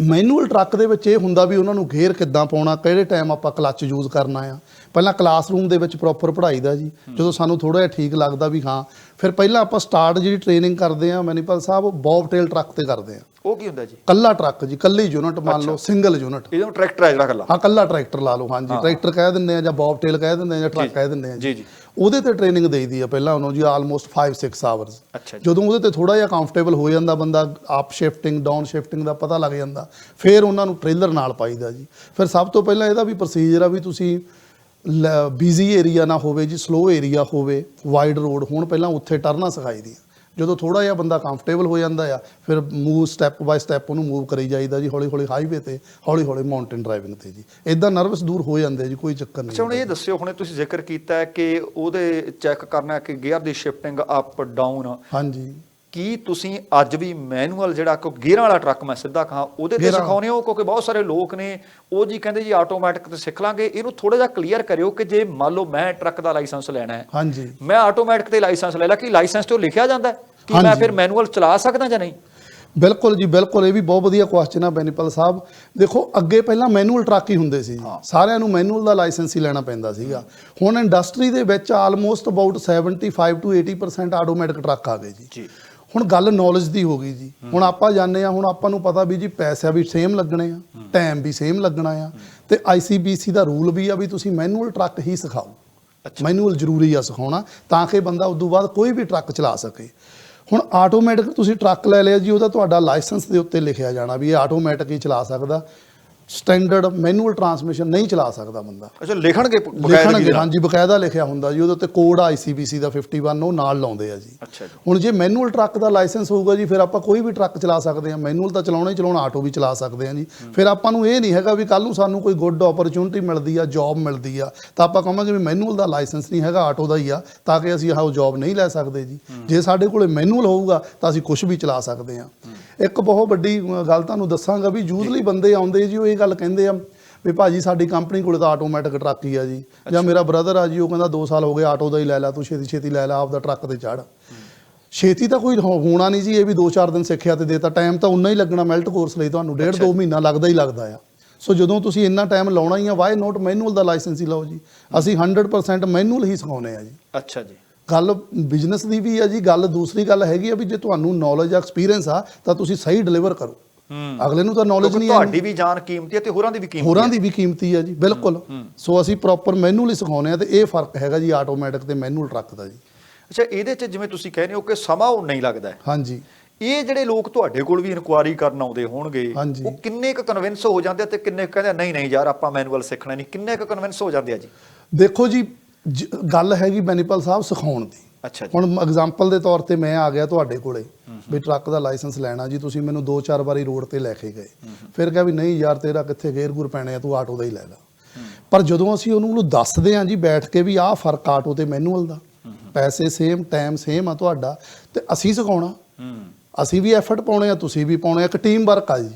ਮੈਨੂਅਲ ਟਰੱਕ ਦੇ ਵਿੱਚ ਇਹ ਹੁੰਦਾ ਵੀ ਉਹਨਾਂ ਨੂੰ ਗੇਅਰ ਕਿੱਦਾਂ ਪਾਉਣਾ ਕਿਹੜੇ ਟਾਈਮ ਆਪਾਂ ਕਲੱਚ ਯੂਜ਼ ਕਰਨਾ ਆ। ਪਹਿਲਾਂ ਕਲਾਸਰੂਮ ਦੇ ਵਿੱਚ ਪ੍ਰੋਪਰ ਪੜ੍ਹਾਈ ਦਾ ਜੀ ਜਦੋਂ ਸਾਨੂੰ ਥੋੜਾ ਜਿਹਾ ਠੀਕ ਲੱਗਦਾ ਵੀ ਹਾਂ ਫਿਰ ਪਹਿਲਾਂ ਆਪਾਂ ਸਟਾਰਟ ਜਿਹੜੀ ਟ੍ਰੇਨਿੰਗ ਕਰਦੇ ਆ ਮੈਨੀਪਲ ਸਾਹਿਬ ਬੌਬ ਟੇਲ ਟਰੱਕ ਤੇ ਕਰਦੇ ਆ ਉਹ ਕੀ ਹੁੰਦਾ ਜੀ? ਕੱਲਾ ਟਰੱਕ ਜੀ ਕੱਲੀ ਯੂਨਿਟ ਮੰਨ ਲਓ ਸਿੰਗਲ ਯੂਨਿਟ ਇਹਨੂੰ ਟਰੈਕਟਰ ਹੈ ਜਿਹੜਾ ਕੱਲਾ। ਹਾਂ ਕੱਲਾ ਟਰੈਕਟਰ ਲਾ ਲਓ ਹਾਂਜੀ। ਟਰੈਕਟਰ ਕਹਿ ਦਿੰਦੇ ਆ ਜਾਂ ਬੌਬ ਟੇਲ ਕਹਿ ਦਿੰਦੇ ਆ ਜਾਂ ਟਰੱਕ ਕਹਿ ਦਿੰਦੇ ਆ ਜੀ। ਜੀ ਉਹਦੇ ਤੇ ਟ੍ਰੇਨਿੰਗ ਦੇਈਦੀ ਆ ਪਹਿਲਾਂ ਉਹਨੂੰ ਜੀ ਆਲਮੋਸਟ 5-6 ਆਵਰਸ ਜਦੋਂ ਉਹਦੇ ਤੇ ਥੋੜਾ ਜਿਹਾ ਕੰਫਰਟੇਬਲ ਹੋ ਜਾਂਦਾ ਬੰਦਾ ਅਪ ਸ਼ਿਫਟਿੰਗ ਡਾਊਨ ਸ਼ਿਫਟਿੰਗ ਦਾ ਪਤਾ ਲੱਗ ਜਾਂਦਾ ਫਿਰ ਉਹਨਾਂ ਨੂੰ ਟ੍ਰੇਲਰ ਨਾਲ ਪਾਈਦਾ ਜੀ। ਫਿਰ ਸਭ ਤੋਂ ਪਹਿਲਾਂ ਇਹਦਾ ਵੀ ਪ੍ਰੋਸੀਜਰ ਆ ਵੀ ਤੁਸੀਂ ਬਿਜ਼ੀ ਏਰੀਆ ਨਾ ਹੋਵੇ ਜੀ ਸਲੋ ਏਰੀਆ ਹੋਵੇ ਵਾਈਡ ਰੋਡ ਹੋਣ ਪਹਿਲਾਂ ਉੱਥੇ ਟਰਨਾਂ ਸਿਖਾਈ ਦੀਆਂ ਜਦੋਂ ਥੋੜਾ ਜਿਹਾ ਬੰਦਾ ਕੰਫਰਟੇਬਲ ਹੋ ਜਾਂਦਾ ਆ ਫਿਰ ਮੂਵ ਸਟੈਪ ਬਾਈ ਸਟੈਪ ਉਹਨੂੰ ਮੂਵ ਕਰੀ ਜਾਈਦਾ ਜੀ ਹੌਲੀ ਹੌਲੀ ਹਾਈਵੇ ਤੇ ਹੌਲੀ ਹੌਲੀ ਮਾਊਂਟੇਨ ਡਰਾਈਵਿੰਗ ਤੇ ਜੀ। ਇਦਾਂ ਨਰਵਸ ਦੂਰ ਹੋ ਜਾਂਦੇ ਜੀ ਕੋਈ ਚੱਕਰ ਅੱਛਾ ਹੁਣ ਨਹੀਂ ਇਹ ਦੱਸਿਓ ਹੁਣੇ ਤੁਸੀਂ ਜ਼ਿਕਰ ਕੀਤਾ ਕਿ ਉਹਦੇ ਚੈੱਕ ਕਰਨਾ ਕਿ ਗੇਅਰ ਦੀ ਸ਼ਿਫਟਿੰਗ ਅਪ ਡਾਊਨ ਹਾਂਜੀ। ਕੀ ਤੁਸੀਂ ਅੱਜ ਵੀ ਮੈਨੂਅਲ ਜਿਹੜਾ ਕੋ ਗੇਅਰਾਂ ਵਾਲਾ ਟਰੱਕ ਮੈਂ ਸਿੱਧਾ ਕਹਾਂ ਉਹਦੇ ਤੇ ਸਿਖਾਉਂਦੇ ਹੋ? ਕਿਉਂਕਿ ਬਹੁਤ ਸਾਰੇ ਲੋਕ ਨੇ ਉਹ ਜੀ ਕਹਿੰਦੇ ਜੀ ਆਟੋਮੈਟਿਕ ਤੇ ਸਿੱਖ ਲਾਂਗੇ ਇਹਨੂੰ ਥੋੜਾ ਜਿਹਾ ਕਲੀਅਰ ਕਰਿਓ ਕਿ ਜੇ ਮੰਨ ਲਓ ਮੈਂ ਟਰੱਕ ਦਾ ਲਾਇਸੈਂਸ ਲੈਣਾ ਹੈ। ਹਾਂਜੀ। ਮੈਂ ਆਟੋਮੈਟਿਕ ਤੇ ਲਾਇਸੈਂਸ ਲੈ ਲਾ ਕਿ ਲਾਇਸੈਂਸ ਤੇ ਲਿਖਿਆ ਜਾਂਦਾ ਕਿ ਮੈਂ। ਫਿਰ ਮੈਨੂਅਲ ਚਲਾ ਸਕਦਾ ਜਾਂ ਨਹੀਂ? ਬਿਲਕੁਲ ਜੀ ਬਿਲਕੁਲ ਇਹ ਵੀ ਬਹੁਤ ਵਧੀਆ ਕੁਐਸਚਨ ਆ ਬੈਨੀਪਲ ਸਾਹਿਬ। ਦੇਖੋ ਅੱਗੇ ਪਹਿਲਾਂ ਮੈਨੂਅਲ ਟਰੱਕ ਹੀ ਹੁੰਦੇ ਸੀ। ਸਾਰਿਆਂ ਨੂੰ ਮੈਨੂਅਲ ਦਾ ਲਾਇਸੈਂਸ ਹੀ ਲੈਣਾ ਪੈਂਦਾ ਸੀਗਾ। ਹੁਣ ਇੰਡਸਟਰੀ ਦੇ ਵਿੱਚ almost about 75 to 80% automatic truck ਆ ਗਏ ਜੀ। ਜੀ। ਹੁਣ ਗੱਲ ਨੌਲੇਜ ਦੀ ਹੋ ਗਈ ਜੀ। ਹੁਣ ਆਪਾਂ ਜਾਣਦੇ ਆ ਹੁਣ ਆਪਾਂ ਨੂੰ ਪਤਾ ਵੀ ਜੀ ਪੈਸੇ ਵੀ ਸੇਮ ਲੱਗਣੇ ਆ ਟਾਈਮ ਵੀ ਸੇਮ ਲੱਗਣਾ ਆ। ਤੇ ਆਈਸੀਬੀਸੀ ਦਾ ਰੂਲ ਵੀ ਆ ਵੀ ਤੁਸੀਂ ਮੈਨੂਅਲ ਟਰੱਕ ਹੀ ਸਿਖਾਓ। ਮੈਨੂਅਲ ਜ਼ਰੂਰੀ ਆ ਸਿਖਾਉਣਾ ਤਾਂ ਕਿ ਬੰਦਾ ਉਸ ਤੋਂ ਬਾਅਦ ਕੋਈ ਵੀ ਟਰੱਕ ਚਲਾ ਸਕੇ। ਹੁਣ ਆਟੋਮੈਟਿਕ ਤੁਸੀਂ ਟਰੱਕ ਲੈ ਲਿਆ ਜੀ ਉਹਦਾ ਤੁਹਾਡਾ ਲਾਇਸੈਂਸ ਦੇ ਉੱਤੇ ਲਿਖਿਆ ਜਾਣਾ ਵੀ ਇਹ ਆਟੋਮੈਟਿਕ ਹੀ ਚਲਾ ਸਕਦਾ। ਸਟੈਂਡਰਡ ਮੈਨੂਅਲ ਟਰਾਂਸਮਿਸ਼ਨ ਨਹੀਂ ਚਲਾ ਸਕਦਾ ਬੰਦਾ। ਅੱਛਾ ਲਿਖਣਗੇ ਲਿਖਣਗੇ ਹਾਂਜੀ ਬਕਾਇਦਾ ਲਿਖਿਆ ਹੁੰਦਾ ਜੀ ਉਹਦੇ ਉੱਤੇ ਕੋਡ ਆ ICBC ਦਾ 51 ਉਹ ਨਾਲ ਲਾਉਂਦੇ ਆ ਜੀ। ਹੁਣ ਜੇ ਮੈਨੂਅਲ ਟਰੱਕ ਦਾ ਲਾਇਸੈਂਸ ਹੋਊਗਾ ਜੀ ਫਿਰ ਆਪਾਂ ਕੋਈ ਵੀ ਟਰੱਕ ਚਲਾ ਸਕਦੇ ਆ। ਮੈਨੂਅਲ ਤਾਂ ਚਲਾਉਣਾ ਹੀ ਚਲਾਉਣਾ ਆਟੋ ਵੀ ਚਲਾ ਸਕਦੇ ਆ ਜੀ। ਫਿਰ ਆਪਾਂ ਨੂੰ ਇਹ ਨਹੀਂ ਹੈਗਾ ਵੀ ਕੱਲ ਨੂੰ ਸਾਨੂੰ ਕੋਈ ਗੁੱਡ ਓਪਰਚ्युनिटी ਮਿਲਦੀ ਆ ਜੌਬ ਮਿਲਦੀ ਆ। ਤਾਂ ਆਪਾਂ ਕਹਾਂਗੇ ਵੀ ਮੈਨੂਅਲ ਦਾ ਲਾਇਸੈਂਸ ਨਹੀਂ ਹੈਗਾ ਆਟੋ ਦਾ ਹੀ ਆ ਤਾਂ ਕਿ ਅਸੀਂ ਆਹ ਜੌਬ ਨਹੀਂ ਲੈ ਸਕਦੇ ਜੀ। ਜੇ ਸਾਡੇ ਕੋਲੇ ਮੈਨੂਅਲ ਹੋਊਗਾ ਤਾਂ ਅਸੀਂ ਕੁਝ ਵੀ ਚਲਾ ਸਕਦੇ ਆ। ਇੱਕ ਬਹੁਤ ਵੱਡੀ ਗੱਲ ਤੁਹਾਨੂੰ ਦੱਸਾਂਗਾ ਵੀ ਯੂਜ਼ਲੀ ਬੰਦੇ ਆਉਂਦੇ ਜੀ ਉਹ ਇਹ ਗੱਲ ਕਹਿੰਦੇ ਆ ਵੀ ਭਾਜੀ ਸਾਡੀ ਕੰਪਨੀ ਕੋਲੇ ਤਾਂ ਆਟੋਮੈਟਿਕ ਟਰੱਕ ਹੀ ਆ ਜੀ। ਜਾਂ ਮੇਰਾ ਬ੍ਰਦਰ ਆ ਜੀ ਉਹ ਕਹਿੰਦਾ 2 ਸਾਲ ਹੋ ਗਏ ਆਟੋ ਦਾ ਹੀ ਲੈ ਲੈ ਤੂੰ ਛੇਤੀ ਛੇਤੀ ਲੈ ਲੈ ਆਪਦਾ ਟਰੱਕ ਤੇ ਚੜ੍ਹ। ਛੇਤੀ ਤਾਂ ਕੋਈ ਹੋਣਾ ਨਹੀਂ ਜੀ ਇਹ ਵੀ 2-4 ਦਿਨ ਸਿੱਖਿਆ ਤੇ ਦੇਤਾ। ਟਾਈਮ ਤਾਂ ਉਨਾ ਹੀ ਲੱਗਣਾ ਮੈਲਟ ਕੋਰਸ ਲਈ ਤੁਹਾਨੂੰ ਡੇਢ ਦੋ ਮਹੀਨਾ ਲੱਗਦਾ ਹੀ ਲੱਗਦਾ ਆ। ਸੋ ਜਦੋਂ ਤੁਸੀਂ ਇੰਨਾ ਟਾਈਮ ਲਾਉਣਾ ਹੀ ਆ ਵਾਈ ਨੋਟ ਮੈਨੂਅਲ ਦਾ ਲਾਇਸੈਂਸ ਹੀ ਲਓ ਜੀ। ਅਸੀਂ 100% ਮੈਨੂਅਲ ਹੀ ਸਿਖਾਉਨੇ ਆ ਜੀ। ਅੱਛਾ ਜੀ। ਗੱਲ ਬਿਜ਼ਨਸ ਦੀ ਵੀ ਆ ਜੀ ਗੱਲ ਦੂਸਰੀ ਗੱਲ ਹੈਗੀ ਆ ਵੀ ਜੇ ਤੁਹਾਨੂੰ ਨੌਲੇਜ ਆ ਐਕਸਪੀਰੀਅੰਸ ਆ ਤਾਂ ਤੁਸੀਂ ਸਹੀ ਡਿਲੀਵਰ ਕਰੋ। ਹੂੰ। ਅਗਲੇ ਨੂੰ ਤਾਂ ਨੌਲੇਜ ਨਹੀਂ ਹੈ ਤੁਹਾਡੀ ਵੀ ਜਾਨ ਕੀਮਤੀ ਹੈ ਤੇ ਹੋਰਾਂ ਦੀ ਵੀ ਕੀਮਤੀ ਹੋਰਾਂ ਹੈ ਦੀ ਵੀ ਕੀਮਤੀ ਆ ਜੀ ਬਿਲਕੁਲ। ਸੋ ਅਸੀਂ ਪ੍ਰੋਪਰ ਮੈਨੂਅਲ ਹੀ ਸਿਖਾਉਨੇ ਆ ਤੇ ਇਹ ਫ਼ਰਕ ਹੈਗਾ ਜੀ ਆਟੋਮੈਟਿਕ ਤੇ ਮੈਨੂਅਲ ਟਰੱਕ ਦਾ ਜੀ। ਅੱਛਾ ਇਹਦੇ 'ਚ ਜਿਵੇਂ ਤੁਸੀਂ ਕਹਿੰਦੇ ਹੋ ਕਿ ਸਮਾਂ ਉਹ ਨਹੀਂ ਲੱਗਦਾ ਹੈ। ਹਾਂਜੀ। ਇਹ ਜਿਹੜੇ ਲੋਕ ਤੁਹਾਡੇ ਕੋਲ ਵੀ ਇਨਕੁਆਰੀ ਕਰਨ ਆਉਂਦੇ ਹੋਣਗੇ। ਉਹ ਕਿੰਨੇ ਕੁ ਕਨਵਿੰਸ ਹੋ ਜਾਂਦੇ ਤੇ ਕਿੰਨੇ ਕਹਿੰਦੇ ਨਹੀਂ ਨਹੀਂ ਯਾਰ ਆਪਾਂ ਮੈਨੂਅਲ ਸਿੱਖਣਾ ਨਹੀਂ। ਕਿੰਨੇ ਕੁ ਕਨਵਿੰਸ ਹੋ ਜਾਂਦੇ ਆ ਜੀ? ਦੇਖੋ ਜ- ਗੱਲ ਹੈਗੀ ਬੈਨੀਪਲ ਸਾਹਿਬ ਸਿਖਾਉਣ ਦੀ। ਅੱਛਾ ਜੀ। ਹੁਣ ਐਗਜ਼ਾਮਪਲ ਦੇ ਤੌਰ ਤੇ ਮੈਂ ਆ ਗਿਆ ਤੁਹਾਡੇ ਕੋਲੇ ਵੀ ਟਰੱਕ ਦਾ ਲਾਇਸੈਂਸ ਲੈਣਾ ਜੀ ਤੁਸੀਂ ਮੈਨੂੰ ਦੋ ਚਾਰ ਵਾਰੀ ਰੋਡ ਤੇ ਲੈ ਕੇ ਗਏ। ਫਿਰ ਕਿਹਾ ਵੀ ਨਹੀਂ ਯਾਰ ਤੇਰਾ ਕਿੱਥੇ ਗੇਅਰ ਗੁਰ ਪੈਣੇ ਆ ਤੂੰ ਆਟੋ ਦਾ ਹੀ ਲੈ ਲੈ। ਪਰ ਜਦੋਂ ਅਸੀਂ ਉਹਨੂੰ ਨੂੰ ਦੱਸਦੇ ਹਾਂ ਜੀ ਬੈਠ ਕੇ ਵੀ ਆਹ ਫ਼ਰਕ ਆਟੋ ਤੇ ਮੈਨੂਅਲ ਦਾ। ਪੈਸੇ ਸੇਮ ਟਾਈਮ ਸੇਮ ਆ ਤੁਹਾਡਾ ਤੇ ਅਸੀਂ ਸਿਖਾਉਣਾ। ਅਸੀਂ ਵੀ ਐਫਰਟ ਪਾਉਣੇ ਆ ਤੁਸੀਂ ਵੀ ਪਾਉਣੇ ਆ ਇੱਕ ਟੀਮ ਵਰਕ ਆ ਜੀ।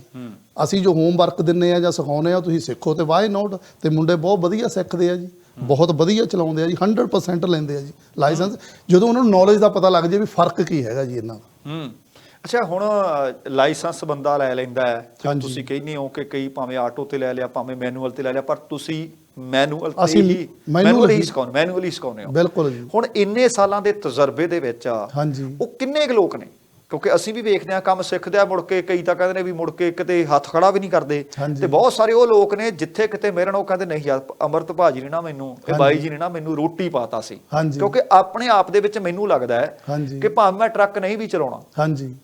ਅਸੀਂ ਜੋ ਹੋਮ ਵਰਕ ਦਿੰਨੇ ਆ ਜਾਂ ਸਿਖਾਉਨੇ ਆ ਤੁਸੀਂ ਸਿੱਖੋ ਤੇ ਵਾਈ ਨੋਟ ਤੇ ਮੁੰਡੇ ਬਹੁਤ ਵਧੀਆ ਸਿੱਖਦੇ ਆ ਜੀ। ਬਹੁਤ ਵਧੀਆ ਚਲਾਉਂਦੇ ਆ ਜੀ 100% ਲੈਂਦੇ ਆ ਜੀ ਲਾਇਸੈਂਸ ਜਦੋਂ ਉਹਨਾਂ ਨੂੰ ਨੌਲੇਜ ਦਾ ਪਤਾ ਲੱਗ ਜੇ ਵੀ ਫ਼ਰਕ ਕੀ ਹੈਗਾ ਜੀ ਇਹਨਾਂ ਦਾ। ਹੂੰ। ਅੱਛਾ ਹੁਣ ਲਾਇਸੈਂਸ ਬੰਦਾ ਲੈ ਲੈਂਦਾ ਹੈ। ਤੁਸੀਂ ਕਹਿੰਦੇ ਹੋ ਕਿ ਕਈ ਭਾਵੇਂ ਆਟੋ ਤੇ ਲੈ ਲਿਆ ਭਾਵੇਂ ਮੈਨੂਅਲ ਤੇ ਲੈ ਲਿਆ ਪਰ ਤੁਸੀਂ ਮੈਨੂਅਲ ਤੇ ਹੀ ਮੈਨੂਅਲ ਹੀ ਸਿਖਾਉਂਦੇ ਮੈਨੂਅਲ ਹੀ ਸਿਖਾਉਂਦੇ ਹੋ। ਬਿਲਕੁਲ ਜੀ। ਹੁਣ ਇੰਨੇ ਸਾਲਾਂ ਦੇ ਤਜਰਬੇ ਦੇ ਵਿੱਚ ਹਾਂਜੀ। ਉਹ ਕਿੰਨੇ ਲੋਕ ਨੇ? ਕਿਉਂਕਿ ਅਸੀਂ ਵੀ ਵੇਖਦੇ ਆ ਕੰਮ ਸਿੱਖਦੇ ਆ ਮੁੜ ਕੇ ਕਈ ਤਾਂ ਕਹਿੰਦੇ ਨੇ ਵੀ ਮੁੜ ਕੇ ਕਿਤੇ ਹੱਥ ਖੜਾ ਵੀ ਨਹੀਂ ਕਰਦੇ। ਤੇ ਬਹੁਤ ਸਾਰੇ ਉਹ ਲੋਕ ਨੇ ਜਿੱਥੇ ਕਿਤੇ ਮਿਲਣ ਉਹ ਕਹਿੰਦੇ ਨਹੀਂ ਯਾਰ ਅਮਰਤ ਭਾਜੀ ਨੇ ਨਾ ਮੈਨੂੰ ਇਹ। ਬਾਈ ਜੀ ਨੇ ਨਾ ਮੈਨੂੰ ਰੋਟੀ ਪਾਤਾ ਸੀ। ਕਿਉਂਕਿ ਆਪਣੇ ਆਪ ਦੇ ਵਿੱਚ ਮੈਨੂੰ ਲੱਗਦਾ ਹੈ ਕਿ ਭਾਵੇਂ ਮੈਂ ਟਰੱਕ ਨਹੀਂ ਵੀ ਚਲਾਉਣਾ ਹਾਂਜੀ।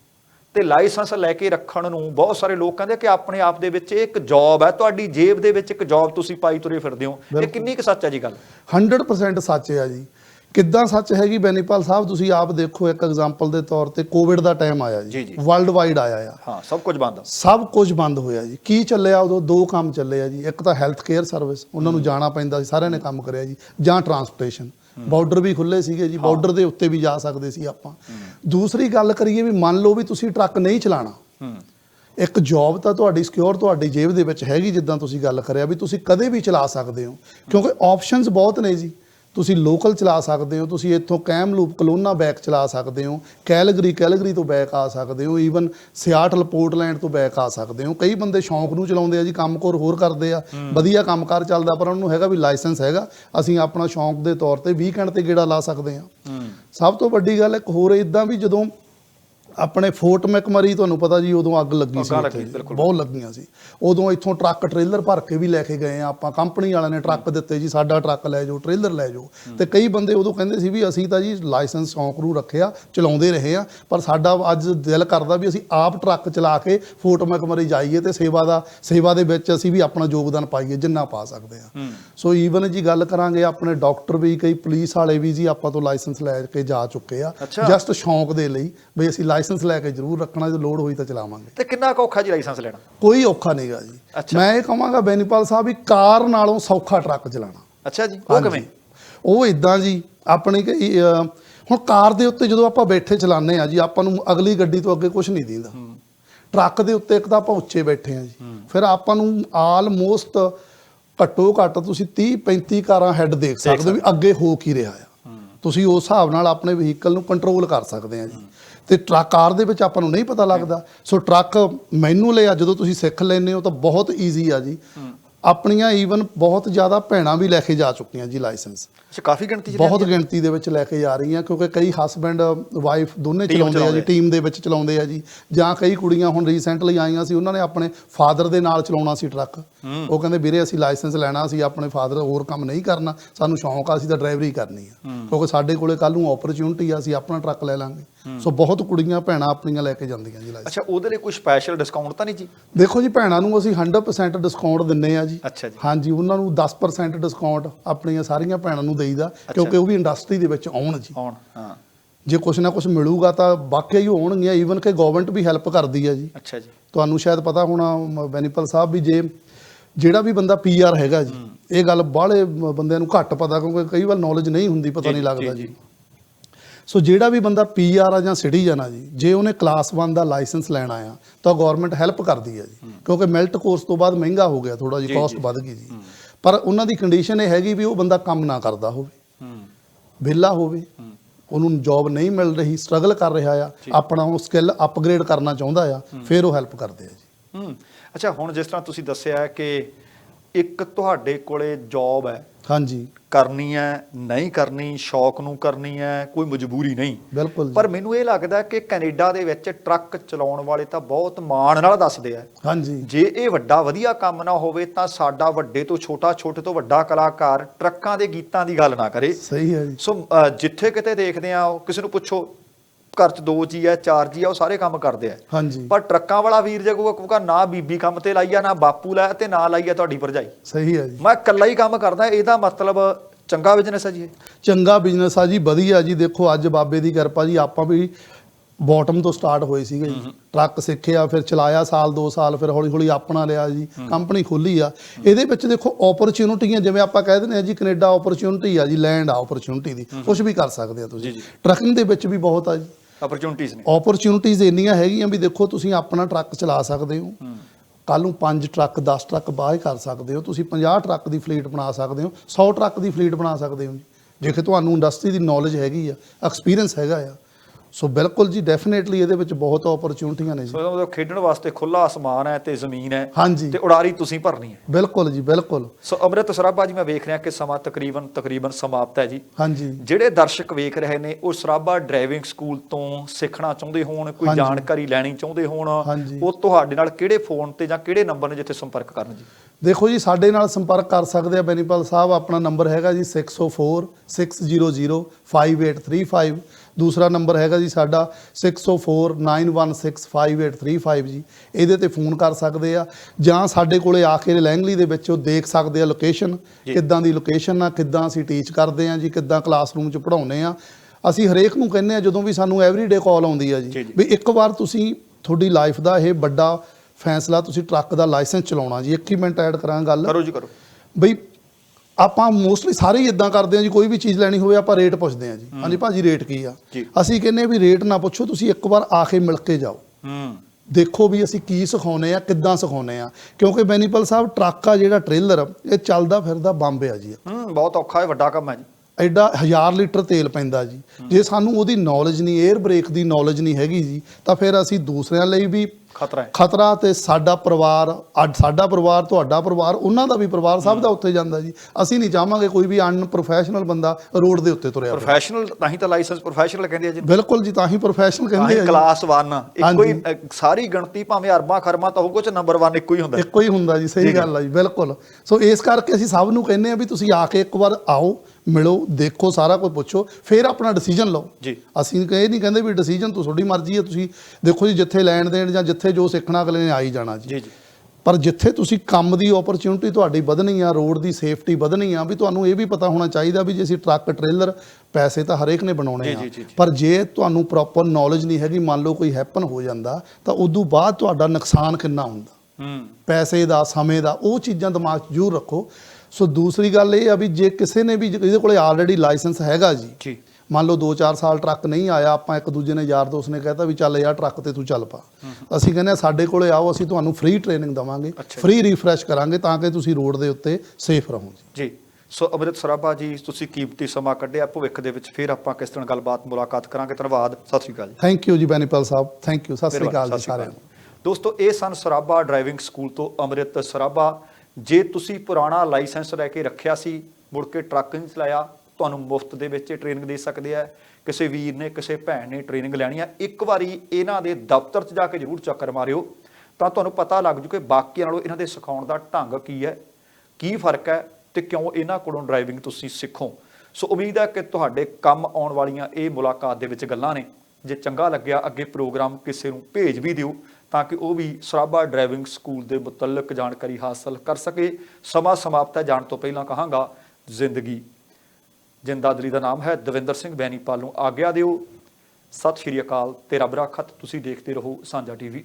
ਤੇ ਲਾਇਸੈਂਸ ਲੈ ਕੇ ਰੱਖਣ ਨੂੰ ਬਹੁਤ ਸਾਰੇ ਲੋਕ ਕਹਿੰਦੇ ਕਿ ਆਪਣੇ ਆਪ ਦੇ ਵਿੱਚ ਇੱਕ ਜੌਬ ਹੈ ਤੁਹਾਡੀ ਜੇਬ ਦੇ ਵਿੱਚ ਇੱਕ ਜੌਬ ਤੁਸੀਂ ਪਾਈ ਤੁਰੇ ਫਿਰਦੇ ਹੋ। ਇਹ ਕਿੰਨੀ ਕੁ ਸੱਚ ਹੈ ਜੀ ਗੱਲ? 100% ਸੱਚ ਹੈ ਜੀ। ਕਿੱਦਾਂ ਸੱਚ ਹੈਗੀ ਬੈਨੀਪਾਲ ਸਾਹਿਬ ਤੁਸੀਂ ਆਪ ਦੇਖੋ ਇੱਕ ਐਗਜ਼ਾਮਪਲ ਦੇ ਤੌਰ ਤੇ ਕੋਵਿਡ ਦਾ ਟਾਈਮ ਆਇਆ ਜੀ। ਵਰਲਡ ਵਾਈਡ ਆਇਆ ਆ। ਹਾਂ ਸਭ ਕੁਝ ਬੰਦ। ਸਭ ਕੁਝ ਬੰਦ ਹੋਇਆ ਜੀ। ਕੀ ਚੱਲਿਆ ਉਦੋਂ? ਦੋ ਕੰਮ ਚੱਲੇ ਆ ਜੀ। ਇੱਕ ਤਾਂ ਹੈਲਥ ਕੇਅਰ ਸਰਵਿਸ ਉਹਨਾਂ ਨੂੰ ਜਾਣਾ ਪੈਂਦਾ ਸੀ ਸਾਰਿਆਂ ਨੇ ਕੰਮ ਕਰਿਆ ਜੀ। ਜਾਂ ਟਰਾਂਸਪੋਰਟੇਸ਼ਨ ਬਾਰਡਰ ਵੀ ਖੁੱਲੇ ਸੀਗੇ ਜੀ ਬਾਰਡਰ ਦੇ ਉੱਤੇ ਵੀ ਜਾ ਸਕਦੇ ਸੀ ਆਪਾਂ। ਦੂਸਰੀ ਗੱਲ ਕਰੀਏ ਵੀ ਮੰਨ ਲਓ ਵੀ ਤੁਸੀਂ ਟਰੱਕ ਨਹੀਂ ਚਲਾਣਾ ਇੱਕ ਜੌਬ ਤਾਂ ਤੁਹਾਡੀ ਸਿਕਿਉਰ ਤੁਹਾਡੀ ਜੇਬ ਦੇ ਵਿੱਚ ਹੈਗੀ ਜਿੱਦਾਂ ਤੁਸੀਂ ਗੱਲ ਕਰਿਆ ਵੀ ਤੁਸੀਂ ਕਦੇ ਵੀ ਚਲਾ ਸਕਦੇ ਹੋ। ਕਿਉਂਕਿ ਆਪਸ਼ਨਸ ਬਹੁਤ ਨੇ ਜੀ। ਤੁਸੀਂ ਲੋਕਲ ਚਲਾ ਸਕਦੇ ਹੋ ਤੁਸੀਂ ਇੱਥੋਂ ਕੈਮਲੂਪ ਕਲੋਨਾ ਬੈਕ ਚਲਾ ਸਕਦੇ ਹੋ ਕੈਲਗਰੀ ਕੈਲਗਰੀ ਤੋਂ ਬੈਕ ਆ ਸਕਦੇ ਹੋ ਈਵਨ ਸਿਆਟਲ ਪੋਰਟਲੈਂਡ ਤੋਂ ਬੈਕ ਆ ਸਕਦੇ ਹੋ। ਕਈ ਬੰਦੇ ਸ਼ੌਂਕ ਨੂੰ ਚਲਾਉਂਦੇ ਆ ਜੀ ਕੰਮਕੋਰ ਹੋਰ ਕਰਦੇ ਆ ਵਧੀਆ ਕੰਮਕਾਰ ਚੱਲਦਾ ਪਰ ਉਹਨਾਂ ਨੂੰ ਹੈਗਾ ਵੀ ਲਾਇਸੈਂਸ ਹੈਗਾ ਅਸੀਂ ਆਪਣਾ ਸ਼ੌਂਕ ਦੇ ਤੌਰ ਤੇ ਵੀਕਐਂਡ ਤੇ ਗੇੜਾ ਲਾ ਸਕਦੇ ਹੂੰ। ਸਭ ਤੋਂ ਵੱਡੀ ਗੱਲ ਇੱਕ ਹੋਰ ਇਦਾਂ ਵੀ ਜਦੋਂ ਆਪਣੇ ਫੋਰਟ ਮੈਕਮਰੀ ਤੁਹਾਨੂੰ ਪਤਾ ਜੀ ਉਦੋਂ ਅੱਗ ਲੱਗੀ ਸੀ। ਬਹੁਤ ਲੱਗੀਆਂ ਸੀ। ਉਦੋਂ ਇੱਥੋਂ ਟਰੱਕ ਟ੍ਰੇਲਰ ਭਰ ਕੇ ਵੀ ਲੈ ਕੇ ਗਏ ਆ ਆਪਾਂ। ਕੰਪਨੀ ਵਾਲਿਆਂ ਨੇ ਟਰੱਕ ਦਿੱਤੇ ਜੀ ਸਾਡਾ ਟਰੱਕ ਲੈ ਜਾਓ ਟ੍ਰੇਲਰ ਲੈ ਜਾਓ। ਤੇ ਕਈ ਬੰਦੇ ਉਦੋਂ ਕਹਿੰਦੇ ਸੀ ਵੀ ਅਸੀਂ ਤਾਂ ਜੀ ਲਾਇਸੈਂਸ ਸ਼ੌਂਕ ਨੂੰ ਰੱਖਿਆ ਚਲਾਉਂਦੇ ਰਹੇ ਆ ਪਰ ਸਾਡਾ ਅੱਜ ਦਿਲ ਕਰਦਾ ਵੀ ਅਸੀਂ ਆਪ ਟਰੱਕ ਚਲਾ ਕੇ ਫੋਰਟ ਮੈਕਮਰੀ ਜਾਈਏ ਤੇ ਸੇਵਾ ਦਾ ਸੇਵਾ ਦੇ ਵਿੱਚ ਅਸੀਂ ਵੀ ਆਪਣਾ ਯੋਗਦਾਨ ਪਾਈਏ ਜਿੰਨਾ ਪਾ ਸਕਦੇ ਆ ਸੋ ਈਵਨ ਜੀ ਗੱਲ ਕਰਾਂਗੇ ਆਪਣੇ ਡਾਕਟਰ ਵੀ ਕਈ ਪੁਲਿਸ ਵਾਲੇ ਵੀ ਜੀ ਆਪਾਂ ਤੋਂ ਲਾਇਸੈਂਸ ਲੈ ਕੇ ਜਾ ਚੁੱਕੇ ਆ। ਜਸਟ ਸ਼ੌਂਕ ਦੇ ਲਈ ਵੀ ਅਸੀਂ ਲਾਇਸੈਂਸ ਲੈ ਕੇ ਜ਼ਰੂਰ ਰੱਖਣਾ ਜੇ ਲੋੜ ਹੋਈ ਤਾਂ ਚਲਾਵਾਂਗੇ। ਤੇ ਕਿੰਨਾ ਕੁ ਔਖਾ ਜੀ ਲਾਇਸੈਂਸ ਲੈਣਾ? ਕੋਈ ਔਖਾ ਨਹੀਂਗਾ ਜੀ। ਮੈਂ ਇਹ ਕਹਾਂਗਾ ਬੈਨੀਪਾਲ ਸਾਹਿਬ ਵੀ ਕਾਰ ਨਾਲੋਂ ਸੌਖਾ ਟਰੱਕ ਚਲਾਉਣਾ। ਅੱਛਾ ਜੀ ਉਹ। ਕਿਵੇਂ? ਉਹ ਇਦਾਂ ਜੀ ਆਪਣੀ ਹੁਣ ਕਾਰ ਦੇ ਉੱਤੇ ਜਦੋਂ ਆਪਾਂ ਬੈਠੇ ਚਲਾਉਂਦੇ ਆ ਜੀ ਆਪਾਂ ਨੂੰ ਅਗਲੀ ਗੱਡੀ ਤੋਂ ਅੱਗੇ ਕੁਝ ਨਹੀਂ ਦਿੰਦਾ। ਟਰੱਕ ਦੇ ਉੱਤੇ ਇੱਕ ਤਾਂ ਆਪਾਂ ਉੱਚੇ ਬੈਠੇ ਆ ਜੀ। ਫਿਰ ਆਪਾਂ ਨੂੰ ਆਲਮੋਸਟ ਘੱਟੋ ਘੱਟ ਤੁਸੀਂ 30 35 ਕਾਰਾਂ ਹੈੱਡ ਦੇਖ ਸਕਦੇ ਹੋ ਵੀ ਅੱਗੇ ਹੋ ਕੀ ਰਿਹਾ ਆ। ਤੁਸੀਂ ਉਸ ਹਿਸਾਬ ਨਾਲ ਆਪਣੇ ਵਹੀਕਲ ਨੂੰ ਕੰਟਰੋਲ ਕਰ ਸਕਦੇ ਆ ਜੀ। ਤੇ ਟਰੱਕ ਕਾਰ ਦੇ ਵਿੱਚ ਆਪਾਂ ਨੂੰ ਨਹੀਂ ਪਤਾ ਲੱਗਦਾ। ਸੋ ਟਰੱਕ ਮੈਨੂੰ ਲਿਆ ਜਦੋਂ ਤੁਸੀਂ ਸਿੱਖ ਲੈਂਦੇ ਹੋ ਤਾਂ ਬਹੁਤ ਈਜ਼ੀ ਆ ਜੀ। ਆਪਣੀਆਂ ਈਵਨ ਬਹੁਤ ਜ਼ਿਆਦਾ ਭੈਣਾਂ ਵੀ ਲੈ ਕੇ ਜਾ ਚੁੱਕੀਆਂ ਜੀ ਲਾਇਸੈਂਸ ਅੱਛਾ ਕਾਫੀ ਗਿਣਤੀ ਚ ਬਹੁਤ ਗਿਣਤੀ ਦੇ ਵਿੱਚ ਲੈ ਕੇ ਜਾ ਰਹੀਆਂ ਕਿਉਂਕਿ ਕਈ ਹਸਬੰਡ ਵਾਈਫ ਦੋਨੇ ਚਲਾਉਂਦੇ ਆ ਜੀ ਟੀਮ ਦੇ ਵਿੱਚ ਚਲਾਉਂਦੇ ਆ ਜੀ। ਜਾਂ ਕਈ ਕੁੜੀਆਂ ਹੁਣ ਰੀਸੈਂਟਲੀ ਆਈਆਂ ਸੀ ਉਹਨਾਂ ਨੇ ਆਪਣੇ ਫਾਦਰ ਦੇ ਨਾਲ ਚਲਾਉਣਾ ਸੀ ਟਰੱਕ। ਉਹ ਕਹਿੰਦੇ ਵੀਰੇ ਅਸੀਂ ਲਾਇਸੈਂਸ ਲੈਣਾ ਸੀ ਆਪਣੇ ਫਾਦਰ ਹੋਰ ਕੰਮ ਨਹੀਂ ਕਰਨਾ ਸਾਨੂੰ ਸ਼ੌਂਕ ਆ ਅਸੀਂ ਤਾਂ ਡਰਾਈਵਰੀ ਕਰਨੀ ਆ। ਕਿਉਂਕਿ ਸਾਡੇ ਕੋਲੇ ਕੱਲ ਨੂੰ ਓਪਰਚ्युनिटी ਆ ਅਸੀਂ ਆਪਣਾ ਟਰੱਕ ਲੈ ਲਾਂਗੇ। ਸੋ ਬਹੁਤ ਕੁੜੀਆਂ ਭੈਣਾਂ ਆਪਣੀਆਂ ਲੈ ਕੇ ਜਾਂਦੀਆਂ ਜੀ ਲਾਇਸੈਂਸ ਅੱਛਾ ਉਹਦੇ ਲਈ ਕੋਈ ਸਪੈਸ਼ਲ ਡਿਸਕਾਊਂਟ ਤਾਂ ਨਹੀਂ ਜੀ? ਦੇਖੋ ਜੀ ਭੈਣਾਂ ਨੂੰ ਅਸੀਂ 100% ਡਿਸਕਾਊਂਟ ਦਿੰਨੇ ਆ ਜੀ। ਅੱਛਾ ਜੀ। ਹਾਂਜੀ ਉਹਨਾਂ ਨੂੰ 10% ਡਿਸਕਾਊਂਟ ਆਪਣੀਆਂ ਸਾਰੀਆਂ ਭੈਣਾਂ ਨੂੰ ਦੇਈਦਾ ਕਿਉਂਕਿ ਉਹ ਵੀ ਇੰਡਸਟਰੀ ਦੇ ਵਿੱਚ ਆਉਣ ਜੀ। ਆਉਣ ਹਾਂ। ਜੇ ਕੁਝ ਨਾ ਕੁਝ ਮਿਲੂਗਾ ਤਾਂ ਵਾਕਿਆ ਹੀ ਉਹ ਆਉਣਗੀਆਂ ਈਵਨ ਕਿ ਗਵਰਨਮੈਂਟ ਵੀ ਹੈਲਪ ਕਰਦੀ ਹੈ ਜੀ। ਅੱਛਾ ਜੀ। ਤੁਹਾਨੂੰ ਸ਼ਾਇਦ ਪਤਾ ਹੋਣਾ ਬੈਨੀਪਲ ਸਾਹਿਬ ਵੀ ਜੇ ਜਿਹੜਾ ਵੀ ਬੰਦਾ ਪੀਆਰ ਹੈਗਾ ਜੀ ਇਹ ਗੱਲ ਬਾਹਲੇ ਬੰਦਿਆਂ ਨੂੰ ਘੱਟ ਪਤਾ ਕਿਉਂਕਿ ਕਈ ਵਾਰ ਨੌਲੇਜ ਨਹੀਂ ਹੁੰਦੀ ਪਤਾ ਨਹੀਂ ਲੱਗਦਾ ਜੀ। ਸੋ ਜਿਹੜਾ ਵੀ ਬੰਦਾ ਪੀਆਰ ਆ ਜਾਂ ਸਿਟੀਜ਼ਨ ਆ ਜੀ ਜੇ ਉਹਨੇ ਕਲਾਸ 1 ਦਾ ਲਾਇਸੈਂਸ ਲੈਣਾ ਆ ਤਾਂ ਗਵਰਨਮੈਂਟ ਹੈਲਪ ਕਰਦੀ ਹੈ ਜੀ। ਕਿਉਂਕਿ ਮੈਲਟ ਕੋਰਸ ਤੋਂ ਬਾਅਦ ਮਹਿੰਗਾ ਹੋ ਗਿਆ ਥੋੜਾ ਜੀ, ਜਿਹਾ ਕਾਸਟ। ਵੱਧ ਗਈ ਜੀ। ਪਰ ਉਹਨਾਂ ਦੀ ਕੰਡੀਸ਼ਨ ਇਹ ਹੈਗੀ ਵੀ ਉਹ ਬੰਦਾ ਕੰਮ ਨਾ ਕਰਦਾ ਹੋਵੇ। ਹੂੰ। ਵਿਹਲਾ ਹੋਵੇ। ਉਹਨੂੰ ਜੌਬ ਨਹੀਂ ਮਿਲ ਰਹੀ ਸਟਰਗਲ ਕਰ ਰਿਹਾ ਆ ਆਪਣਾ ਉਹ ਸਕਿੱਲ ਅਪਗ੍ਰੇਡ ਕਰਨਾ ਚਾਹੁੰਦਾ ਆ ਫਿਰ ਉਹ ਹੈਲਪ ਕਰਦੇ ਆ ਜੀ। ਹੂੰ। ਅੱਛਾ ਹੁਣ ਜਿਸ ਤਰ੍ਹਾਂ ਤੁਸੀਂ ਦੱਸਿਆ ਕਿ ਇੱਕ ਤੁਹਾਡੇ ਕੋਲੇ ਜੌਬ ਹੈ ਹਾਂਜੀ। ਕਰਨੀ ਹੈ ਨਹੀਂ ਕਰਨੀ ਸ਼ੌਕ ਨੂੰ ਕਰਨੀ ਹੈ ਕੋਈ ਮਜਬੂਰੀ ਨਹੀਂ। ਬਿਲਕੁਲ ਪਰ ਮੈਨੂੰ ਇਹ ਲੱਗਦਾ ਕਿ ਕੈਨੇਡਾ ਦੇ ਵਿੱਚ ਟਰੱਕ ਚਲਾਉਣ ਵਾਲੇ ਤਾਂ ਬਹੁਤ ਮਾਣ ਨਾਲ ਦੱਸਦੇ ਆ। ਹਾਂਜੀ। ਜੇ ਇਹ ਵੱਡਾ ਵਧੀਆ ਕੰਮ ਨਾ ਹੋਵੇ ਤਾਂ ਸਾਡਾ ਵੱਡੇ ਤੋਂ ਛੋਟਾ ਛੋਟੇ ਤੋਂ ਵੱਡਾ ਕਲਾਕਾਰ ਟਰੱਕਾਂ ਦੇ ਗੀਤਾਂ ਦੀ ਗੱਲ ਨਾ ਕਰੇ। ਸਹੀ ਹੈ ਜੀ। ਸੋ ਅ, ਜਿੱਥੇ ਕਿਤੇ ਦੇਖਦੇ ਆ ਕਿਸੇ ਨੂੰ ਪੁੱਛੋ ਘਰ ਚ ਦੋ ਜੀ ਆ ਚਾਰ ਜੀ ਆ ਉਹ ਸਾਰੇ ਕੰਮ ਕਰਦੇ ਆ। ਹਾਂਜੀ। ਪਰ ਟਰੱਕਾਂ ਵਾਲਾ ਵੀਰ ਜੇ ਕੋਈ ਕਹੂਗਾ ਨਾ ਬੀਬੀ ਕੰਮ ਤੇ ਲਾਈ ਨਾ ਬਾਪੂ ਲਾਇਆ ਤੇ ਨਾ ਲਾਈ ਤੁਹਾਡੀ ਭਰਜਾਈ। ਸਹੀ ਹੈ ਜੀ। ਮੈਂ ਇਕੱਲਾ ਹੀ ਕੰਮ ਕਰਦਾ ਇਹਦਾ ਮਤਲਬ ਚੰਗਾ ਬਿਜ਼ਨਸ ਹੈ ਜੀ ਚੰਗਾ ਬਿਜ਼ਨਸ ਆ ਜੀ ਵਧੀਆ ਜੀ। ਦੇਖੋ ਅੱਜ ਬਾਬੇ ਦੀ ਕਿਰਪਾ ਜੀ ਆਪਾਂ ਵੀ ਬਾਟਮ ਤੋਂ ਸਟਾਰਟ ਹੋਏ ਸੀਗੇ ਜੀ। ਟਰੱਕ ਸਿੱਖਿਆ ਫਿਰ ਚਲਾਇਆ ਸਾਲ 2 ਸਾਲ ਫਿਰ ਹੌਲੀ ਹੌਲੀ ਆਪਣਾ ਲਿਆ ਜੀ। ਕੰਪਨੀ ਖੋਲੀ ਆ। ਇਹਦੇ ਵਿੱਚ ਦੇਖੋ ਓਪਰਚ्युनिटीਆਂ ਜਿਵੇਂ ਆਪਾਂ ਕਹਿ ਦਿੰਦੇ ਆ ਜੀ ਕੈਨੇਡਾ ਓਪਰਚੁਨਿਟੀ ਆ ਜੀ ਲੈਂਡ ਆ ਓਪਰਚ्युनिटी ਦੀ। ਕੁਝ ਵੀ ਕਰ ਸਕਦੇ ਆ ਤੁਸੀਂ। ਟਰੱਕਿੰਗ ਦੇ ਵਿੱਚ ਵੀ ਬਹੁਤ ਆ ਜੀ। ਓਪਰਚ्युनिटीज ਨੇ। ਓਪਰਚ्युनिटीज ਇੰਨੀਆਂ ਹੈਗੀਆਂ ਵੀ ਦੇਖੋ ਤੁਸੀਂ ਆਪਣਾ ਟਰੱਕ ਚਲਾ ਸਕਦੇ ਹੋ। ਕੱਲ ਨੂੰ 5 ਟਰੱਕ 10 ਟਰੱਕ ਬਾਹਰ ਕਰ ਸਕਦੇ ਹੋ। ਤੁਸੀਂ 50 ਟਰੱਕ ਦੀ ਫਲੀਟ ਬਣਾ ਸਕਦੇ ਹੋ। 100 ਟਰੱਕ ਦੀ ਫਲੀਟ ਬਣਾ ਸਕਦੇ ਹੋ ਜੇ। ਕਿ ਤੁਹਾਨੂੰ ਇੰਡਸਟਰੀ ਦੀ ਨੌਲੇਜ ਹੈਗੀ ਆ ਐਕਸਪੀਰੀਅੰਸ ਹੈਗਾ ਆ। ਸੋ ਬਿਲਕੁਲ ਜੀ ਡੈਫੀਨੇਟਲੀ ਇਹਦੇ ਵਿੱਚ ਬਹੁਤ ਓਪਰਚ्युनिटीਆਂ ਨੇ ਜੀ। ਸੋ ਮਤਲਬ ਖੇਡਣ ਵਾਸਤੇ ਖੁੱਲਾ ਅਸਮਾਨ ਹੈ ਤੇ ਜ਼ਮੀਨ ਹੈ ਹਾਂਜੀ। ਤੇ ਉਡਾਰੀ ਤੁਸੀਂ ਭਰਨੀ ਹੈ। ਬਿਲਕੁਲ ਜੀ ਬਿਲਕੁਲ। ਸੋ ਅੰਮ੍ਰਿਤ ਸਰਾਭਾ ਜੀ ਮੈਂ ਵੇਖ ਰਿਹਾ ਕਿ ਸਮਾਂ ਤਕਰੀਬਨ ਤਕਰੀਬਨ ਸਮਾਪਤ ਹੈ ਜੀ। ਹਾਂਜੀ। ਜਿਹੜੇ ਦਰਸ਼ਕ ਵੇਖ ਰਹੇ ਨੇ ਉਹ ਸਰਾਭਾ ਡਰਾਈਵਿੰਗ ਸਕੂਲ ਤੋਂ ਸਿੱਖਣਾ ਚਾਹੁੰਦੇ ਹੋਣ ਕੋਈ ਜਾਣਕਾਰੀ ਲੈਣੀ ਚਾਹੁੰਦੇ ਹੋਣ ਉਹ ਤੁਹਾਡੇ ਨਾਲ ਕਿਹੜੇ ਫੋਨ ਤੇ ਜਾਂ ਕਿਹੜੇ ਨੰਬਰ ਨੇ ਜਿੱਥੇ ਸੰਪਰਕ ਕਰਨ ਜੀ? ਦੇਖੋ ਜੀ ਸਾਡੇ ਨਾਲ ਸੰਪਰਕ ਕਰ ਸਕਦੇ ਆ ਬੈਨੀਪਾਲ ਸਾਹਿਬ ਆਪਣਾ ਨੰਬਰ ਹੈਗਾ ਜੀ 604 600 5835 ਦੂਸਰਾ ਨੰਬਰ ਹੈਗਾ ਜੀ ਸਾਡਾ 6049165835 ਜੀ। ਇਹਦੇ ਤੇ ਫੋਨ ਕਰ ਸਕਦੇ ਆ ਜਾਂ ਸਾਡੇ ਕੋਲੇ ਆ ਕੇ ਲੈਂਗਲੀ ਦੇ ਵਿੱਚ ਉਹ ਦੇਖ ਸਕਦੇ ਆ ਲੋਕੇਸ਼ਨ। ਕਿੱਦਾਂ ਦੀ ਲੋਕੇਸ਼ਨ ਆ ਕਿੱਦਾਂ ਅਸੀਂ ਟੀਚ ਕਰਦੇ ਆ ਜੀ ਕਿੱਦਾਂ ਕਲਾਸਰੂਮ 'ਚ ਪੜਾਉਂਦੇ ਆ। ਅਸੀਂ ਹਰੇਕ ਨੂੰ ਕਹਿੰਦੇ ਆ ਜਦੋਂ ਵੀ ਸਾਨੂੰ ਐਵਰੀਡੇ ਕਾਲ ਆਉਂਦੀ ਆ ਜੀ। ਵੀ ਇੱਕ ਵਾਰ ਤੁਸੀਂ ਤੁਹਾਡੀ ਲਾਈਫ ਦਾ ਇਹ ਵੱਡਾ ਫੈਸਲਾ ਤੁਸੀਂ ਟਰੱਕ ਦਾ ਲਾਇਸੈਂਸ ਚਲਾਉਣਾ ਜੀ। ਇੱਕ ਹੀ ਮਿੰਟ ਐਡ ਕਰਾਂ ਗੱਲ। ਕਰੋ ਜੀ ਕਰੋ। ਬਈ ਆਪਾਂ ਮੋਸਟਲੀ ਸਾਰੇ ਹੀ ਇਦਾਂ ਕਰਦੇ ਆ ਜੀ ਕੋਈ ਵੀ ਚੀਜ਼ ਲੈਣੀ ਹੋਵੇ ਆਪਾਂ ਰੇਟ ਪੁੱਛਦੇ ਆ ਜੀ। ਹਾਂਜੀ ਭਾਜੀ ਰੇਟ ਕੀ ਆ। ਅਸੀਂ ਕਹਿੰਦੇ ਵੀ ਰੇਟ ਨਾ ਪੁੱਛੋ ਤੁਸੀਂ ਇੱਕ ਵਾਰ ਆ ਕੇ ਮਿਲ ਕੇ ਜਾਓ। ਹੂੰ। ਦੇਖੋ ਵੀ ਅਸੀਂ ਕੀ ਸਿਖਾਉਨੇ ਆ ਕਿੱਦਾਂ ਸਿਖਾਉਨੇ ਆ ਕਿਉਂਕਿ ਬੈਨੀਪਲ ਸਾਹਿਬ ਟਰੱਕ ਆ ਜਿਹੜਾ ਟ੍ਰੇਲਰ ਇਹ ਚੱਲਦਾ ਫਿਰਦਾ ਬੰਬ ਆ ਜੀ। ਹੂੰ ਬਹੁਤ ਔਖਾ ਹੈ ਵੱਡਾ ਕੰਮ ਹੈ ਜੀ। ਐਡਾ 1000 ਲੀਟਰ ਤੇਲ ਪੈਂਦਾ ਜੀ। ਜੇ ਸਾਨੂੰ ਉਹਦੀ ਨੌਲੇਜ ਨਹੀਂ 에ਅਰ ਬ੍ਰੇਕ ਦੀ ਨੌਲੇਜ ਨਹੀਂ ਹੈਗੀ ਜੀ ਤਾਂ ਫਿਰ ਅਸੀਂ ਦੂਸਰਿਆਂ ਲਈ ਵੀ ਖਤਰਾ ਹੈ। ਖਤਰਾ ਤੇ ਸਾਡਾ ਪਰਿਵਾਰ ਅੱਜ ਸਾਡਾ ਪਰਿਵਾਰ ਤੁਹਾਡਾ ਪਰਿਵਾਰ ਉਹਨਾਂ ਦਾ ਵੀ ਪਰਿਵਾਰ ਸਭ ਦਾ ਉੱਥੇ ਜਾਂਦਾ ਜੀ। ਅਸੀਂ ਨਹੀਂ ਚਾਹਾਂਗੇ ਕੋਈ ਵੀ ਅਨਪ੍ਰੋਫੈਸ਼ਨਲ ਬੰਦਾ ਰੋਡ ਦੇ ਉੱਤੇ ਤੁਰਿਆ। ਪ੍ਰੋਫੈਸ਼ਨਲ ਤਾਂ ਹੀ ਤਾਂ ਲਾਇਸੈਂਸ ਪ੍ਰੋਫੈਸ਼ਨਲ ਕਹਿੰਦੇ ਆ ਜੀ। ਬਿਲਕੁਲ ਜੀ ਤਾਂ ਹੀ ਪ੍ਰੋਫੈਸ਼ਨਲ ਕਹਿੰਦੇ ਆ। ਕਲਾਸ 1 ਇੱਕੋ ਹੀ ਸਾਰੀ ਗਿਣਤੀ ਭਾਵੇਂ ਅਰਬਾਂ ਖਰਮਾਂ ਤਾਂ ਹੋਊਗਾ ਚ ਨੰਬਰ 1 ਇੱਕੋ ਹੀ ਹੁੰਦਾ। ਇੱਕੋ ਹੀ ਹੁੰਦਾ ਜੀ ਸਹੀ ਗੱਲ ਆ ਜੀ ਬਿਲਕੁਲ। ਸੋ ਇਸ ਕਰਕੇ ਅਸੀਂ ਸਭ ਨੂੰ ਕਹਿੰਦੇ ਆ ਵੀ ਤੁਸੀਂ ਆ ਕੇ ਇੱਕ ਵਾਰ ਆਓ ਮਿਲੋ ਦੇਖੋ ਸਾਰਾ ਕੁਝ ਪੁੱਛੋ ਫਿਰ ਆਪਣਾ ਡਿਸੀਜਨ ਲਓ। ਜੀ। ਅਸੀਂ ਇਹ ਨਹੀਂ ਕਹਿੰਦੇ ਵੀ ਡਿਸੀਜਨ ਤੋਂ ਤੁਹਾਡੀ ਮਰਜ਼ੀ ਹੈ ਤੁਸੀਂ ਦੇਖੋ ਜੀ ਜਿੱਥੇ ਲੈਣ ਦੇਣ ਜਾਂ ਜਿੱਥੇ ਜੋ ਸਿੱਖਣਾ ਅਗਲੇ ਨੇ ਆਈ ਜਾਣਾ ਜੀ। ਪਰ ਜਿੱਥੇ ਤੁਸੀਂ ਕੰਮ ਦੀ ਓਪਰਚ्युनिटी ਤੁਹਾਡੀ ਵਧਣੀ ਆ ਰੋਡ ਦੀ ਸੇਫਟੀ ਵਧਣੀ ਆ ਵੀ ਤੁਹਾਨੂੰ ਇਹ ਵੀ ਪਤਾ ਹੋਣਾ ਚਾਹੀਦਾ ਵੀ ਜੇ ਅਸੀਂ ਟਰੱਕ ਟ੍ਰੇਲਰ ਪੈਸੇ ਤਾਂ ਹਰੇਕ ਨੇ ਬਣਾਉਣੇ ਆ। ਪਰ ਜੇ ਤੁਹਾਨੂੰ ਪ੍ਰੋਪਰ ਨੌਲੇਜ ਨਹੀਂ ਹੈਗੀ ਮੰਨ ਲਓ ਕੋਈ ਹੈਪਨ ਹੋ ਜਾਂਦਾ ਤਾਂ ਉਦੋਂ ਬਾਅਦ ਤੁਹਾਡਾ ਨੁਕਸਾਨ ਕਿੰਨਾ ਹੁੰਦਾ। ਪੈਸੇ ਦਾ ਸਮੇਂ ਦਾ ਉਹ ਚੀਜ਼ਾਂ ਦਿਮਾਗ 'ਚ ਜ਼ਰੂਰ ਰੱਖੋ। ਸੋ ਦੂਸਰੀ ਗੱਲ ਇਹ ਆ ਵੀ ਜੇ ਕਿਸੇ ਨੇ ਵੀ ਇਹਦੇ ਕੋਲੇ ਆਲਰੇਡੀ ਲਾਇਸੈਂਸ ਹੈਗਾ ਜੀ ਜੀ ਮੰਨ ਲਓ 2-4 ਸਾਲ ਟਰੱਕ ਨਹੀਂ ਆਇਆ ਆਪਾਂ ਇੱਕ ਦੂਜੇ ਨੇ ਯਾਰ ਦੋਸਤ ਨੇ ਕਹਿਤਾ ਵੀ ਚੱਲ ਯਾਰ ਟਰੱਕ ਤੇ ਤੂੰ ਚੱਲ ਪਾ। ਅਸੀਂ ਕਹਿੰਦੇ ਆ ਸਾਡੇ ਕੋਲੇ ਆਓ ਅਸੀਂ ਤੁਹਾਨੂੰ ਫ੍ਰੀ ਟ੍ਰੇਨਿੰਗ ਦਵਾਂਗੇ। ਫ੍ਰੀ ਰਿਫਰੈਸ਼ ਕਰਾਂਗੇ ਤਾਂ ਕਿ ਤੁਸੀਂ ਰੋਡ ਦੇ ਉੱਤੇ ਸੇਫ ਰਹੋ ਜੀ। ਜੀ। ਸੋ ਅਮਰਿਤ ਸਰਾਭਾ ਜੀ ਤੁਸੀਂ ਕੀਮਤੀ ਸਮਾਂ ਕੱਢਿਆ ਭਵਿੱਖ ਦੇ ਵਿੱਚ ਫਿਰ ਆਪਾਂ ਕਿਸ ਤਰ੍ਹਾਂ ਗੱਲਬਾਤ ਮੁਲਾਕਾਤ ਕਰਾਂਗੇ। ਧੰਨਵਾਦ। ਸਤਿ ਸ਼੍ਰੀ ਅਕਾਲ ਜੀ। ਥੈਂਕ ਯੂ ਜੀ ਬੈਨੀਪਾਲ ਸਾਹਿਬ। ਥੈਂਕ ਯੂ ਸਤਿ ਸ੍ਰੀ ਅਕਾਲ ਜੀ ਸ਼੍ਰੀ ਸਾਰਿਆਂ ਨੂੰ। ਦੋਸਤੋ ਇਹ ਸਨ ਸਰਾਭਾ ਡਰਾਈਵਿੰਗ ਸਕੂਲ ਤੋਂ ਅਮਰਿਤ ਸਰਾਭਾ। ਜੇ ਤੁਸੀਂ ਪੁਰਾਣਾ ਲਾਇਸੈਂਸ ਲੈ ਕੇ ਰੱਖਿਆ ਸੀ, ਮੁੜ ਕੇ ਟਰੱਕ ਨਹੀਂ ਚਲਾਇਆ, ਤੁਹਾਨੂੰ ਮੁਫਤ ਦੇ ਵਿੱਚ ਟ੍ਰੇਨਿੰਗ ਦੇ ਸਕਦੇ ਆ। ਕਿਸੇ ਵੀਰ ਨੇ, ਕਿਸੇ ਭੈਣ ਨੇ ਟ੍ਰੇਨਿੰਗ ਲੈਣੀ ਆ। ਇੱਕ ਵਾਰੀ ਇਹਨਾਂ ਦੇ ਦਫ਼ਤਰ 'ਚ ਜਾ ਕੇ ਜ਼ਰੂਰ ਚੱਕਰ ਮਾਰਿਓ, ਤਾਂ ਤੁਹਾਨੂੰ ਪਤਾ ਲੱਗ ਜੂ ਕਿ ਬਾਕੀਆਂ ਨਾਲੋਂ ਇਹਨਾਂ ਦੇ ਸਿਖਾਉਣ ਦਾ ਢੰਗ ਕੀ ਹੈ, ਕੀ ਫ਼ਰਕ ਹੈ ਤੇ ਕਿਉਂ ਇਹਨਾਂ ਕੋਲੋਂ ਡਰਾਈਵਿੰਗ ਤੁਸੀਂ ਸਿੱਖੋ। ਸੋ ਉਮੀਦ ਹੈ ਕਿ ਤੁਹਾਡੇ ਕੰਮ ਆਉਣ ਵਾਲੀਆਂ ਇਹ ਮੁਲਾਕਾਤ ਦੇ ਵਿੱਚ ਗੱਲਾਂ ਨੇ। ਜੇ ਚੰਗਾ ਲੱਗਿਆ, ਅੱਗੇ ਪ੍ਰੋਗਰਾਮ ਕਿਸੇ ਨੂੰ ਭੇਜ ਵੀ ਦਿਓ। ਤਾਂ ਕਿ ਉਹ ਵੀ ਸਰਾਭਾ ਡਰਾਈਵਿੰਗ ਸਕੂਲ ਦੇ ਮੁਤਲਕ ਜਾਣਕਾਰੀ ਹਾਸਲ ਕਰ ਸਕੇ। ਸਮਾਂ ਸਮਾਪਤ ਹੈ, ਜਾਣ ਤੋਂ ਪਹਿਲਾਂ ਕਹਾਂਗਾ, ਜ਼ਿੰਦਗੀ। ਜਿੰਦਾਦਲੀ ਦਾ ਨਾਮ ਹੈ, ਦਵਿੰਦਰ ਸਿੰਘ ਬੈਨੀਪਾਲ ਨੂੰ ਆਗਿਆ ਦਿਓ। ਸਤਿ ਸ਼੍ਰੀ ਅਕਾਲ ਤੇ ਰੱਬ ਰਾਖਤ ਤੁਸੀਂ ਦੇਖਦੇ ਰਹੋ ਸਾਂਝਾ ਟੀਵੀ।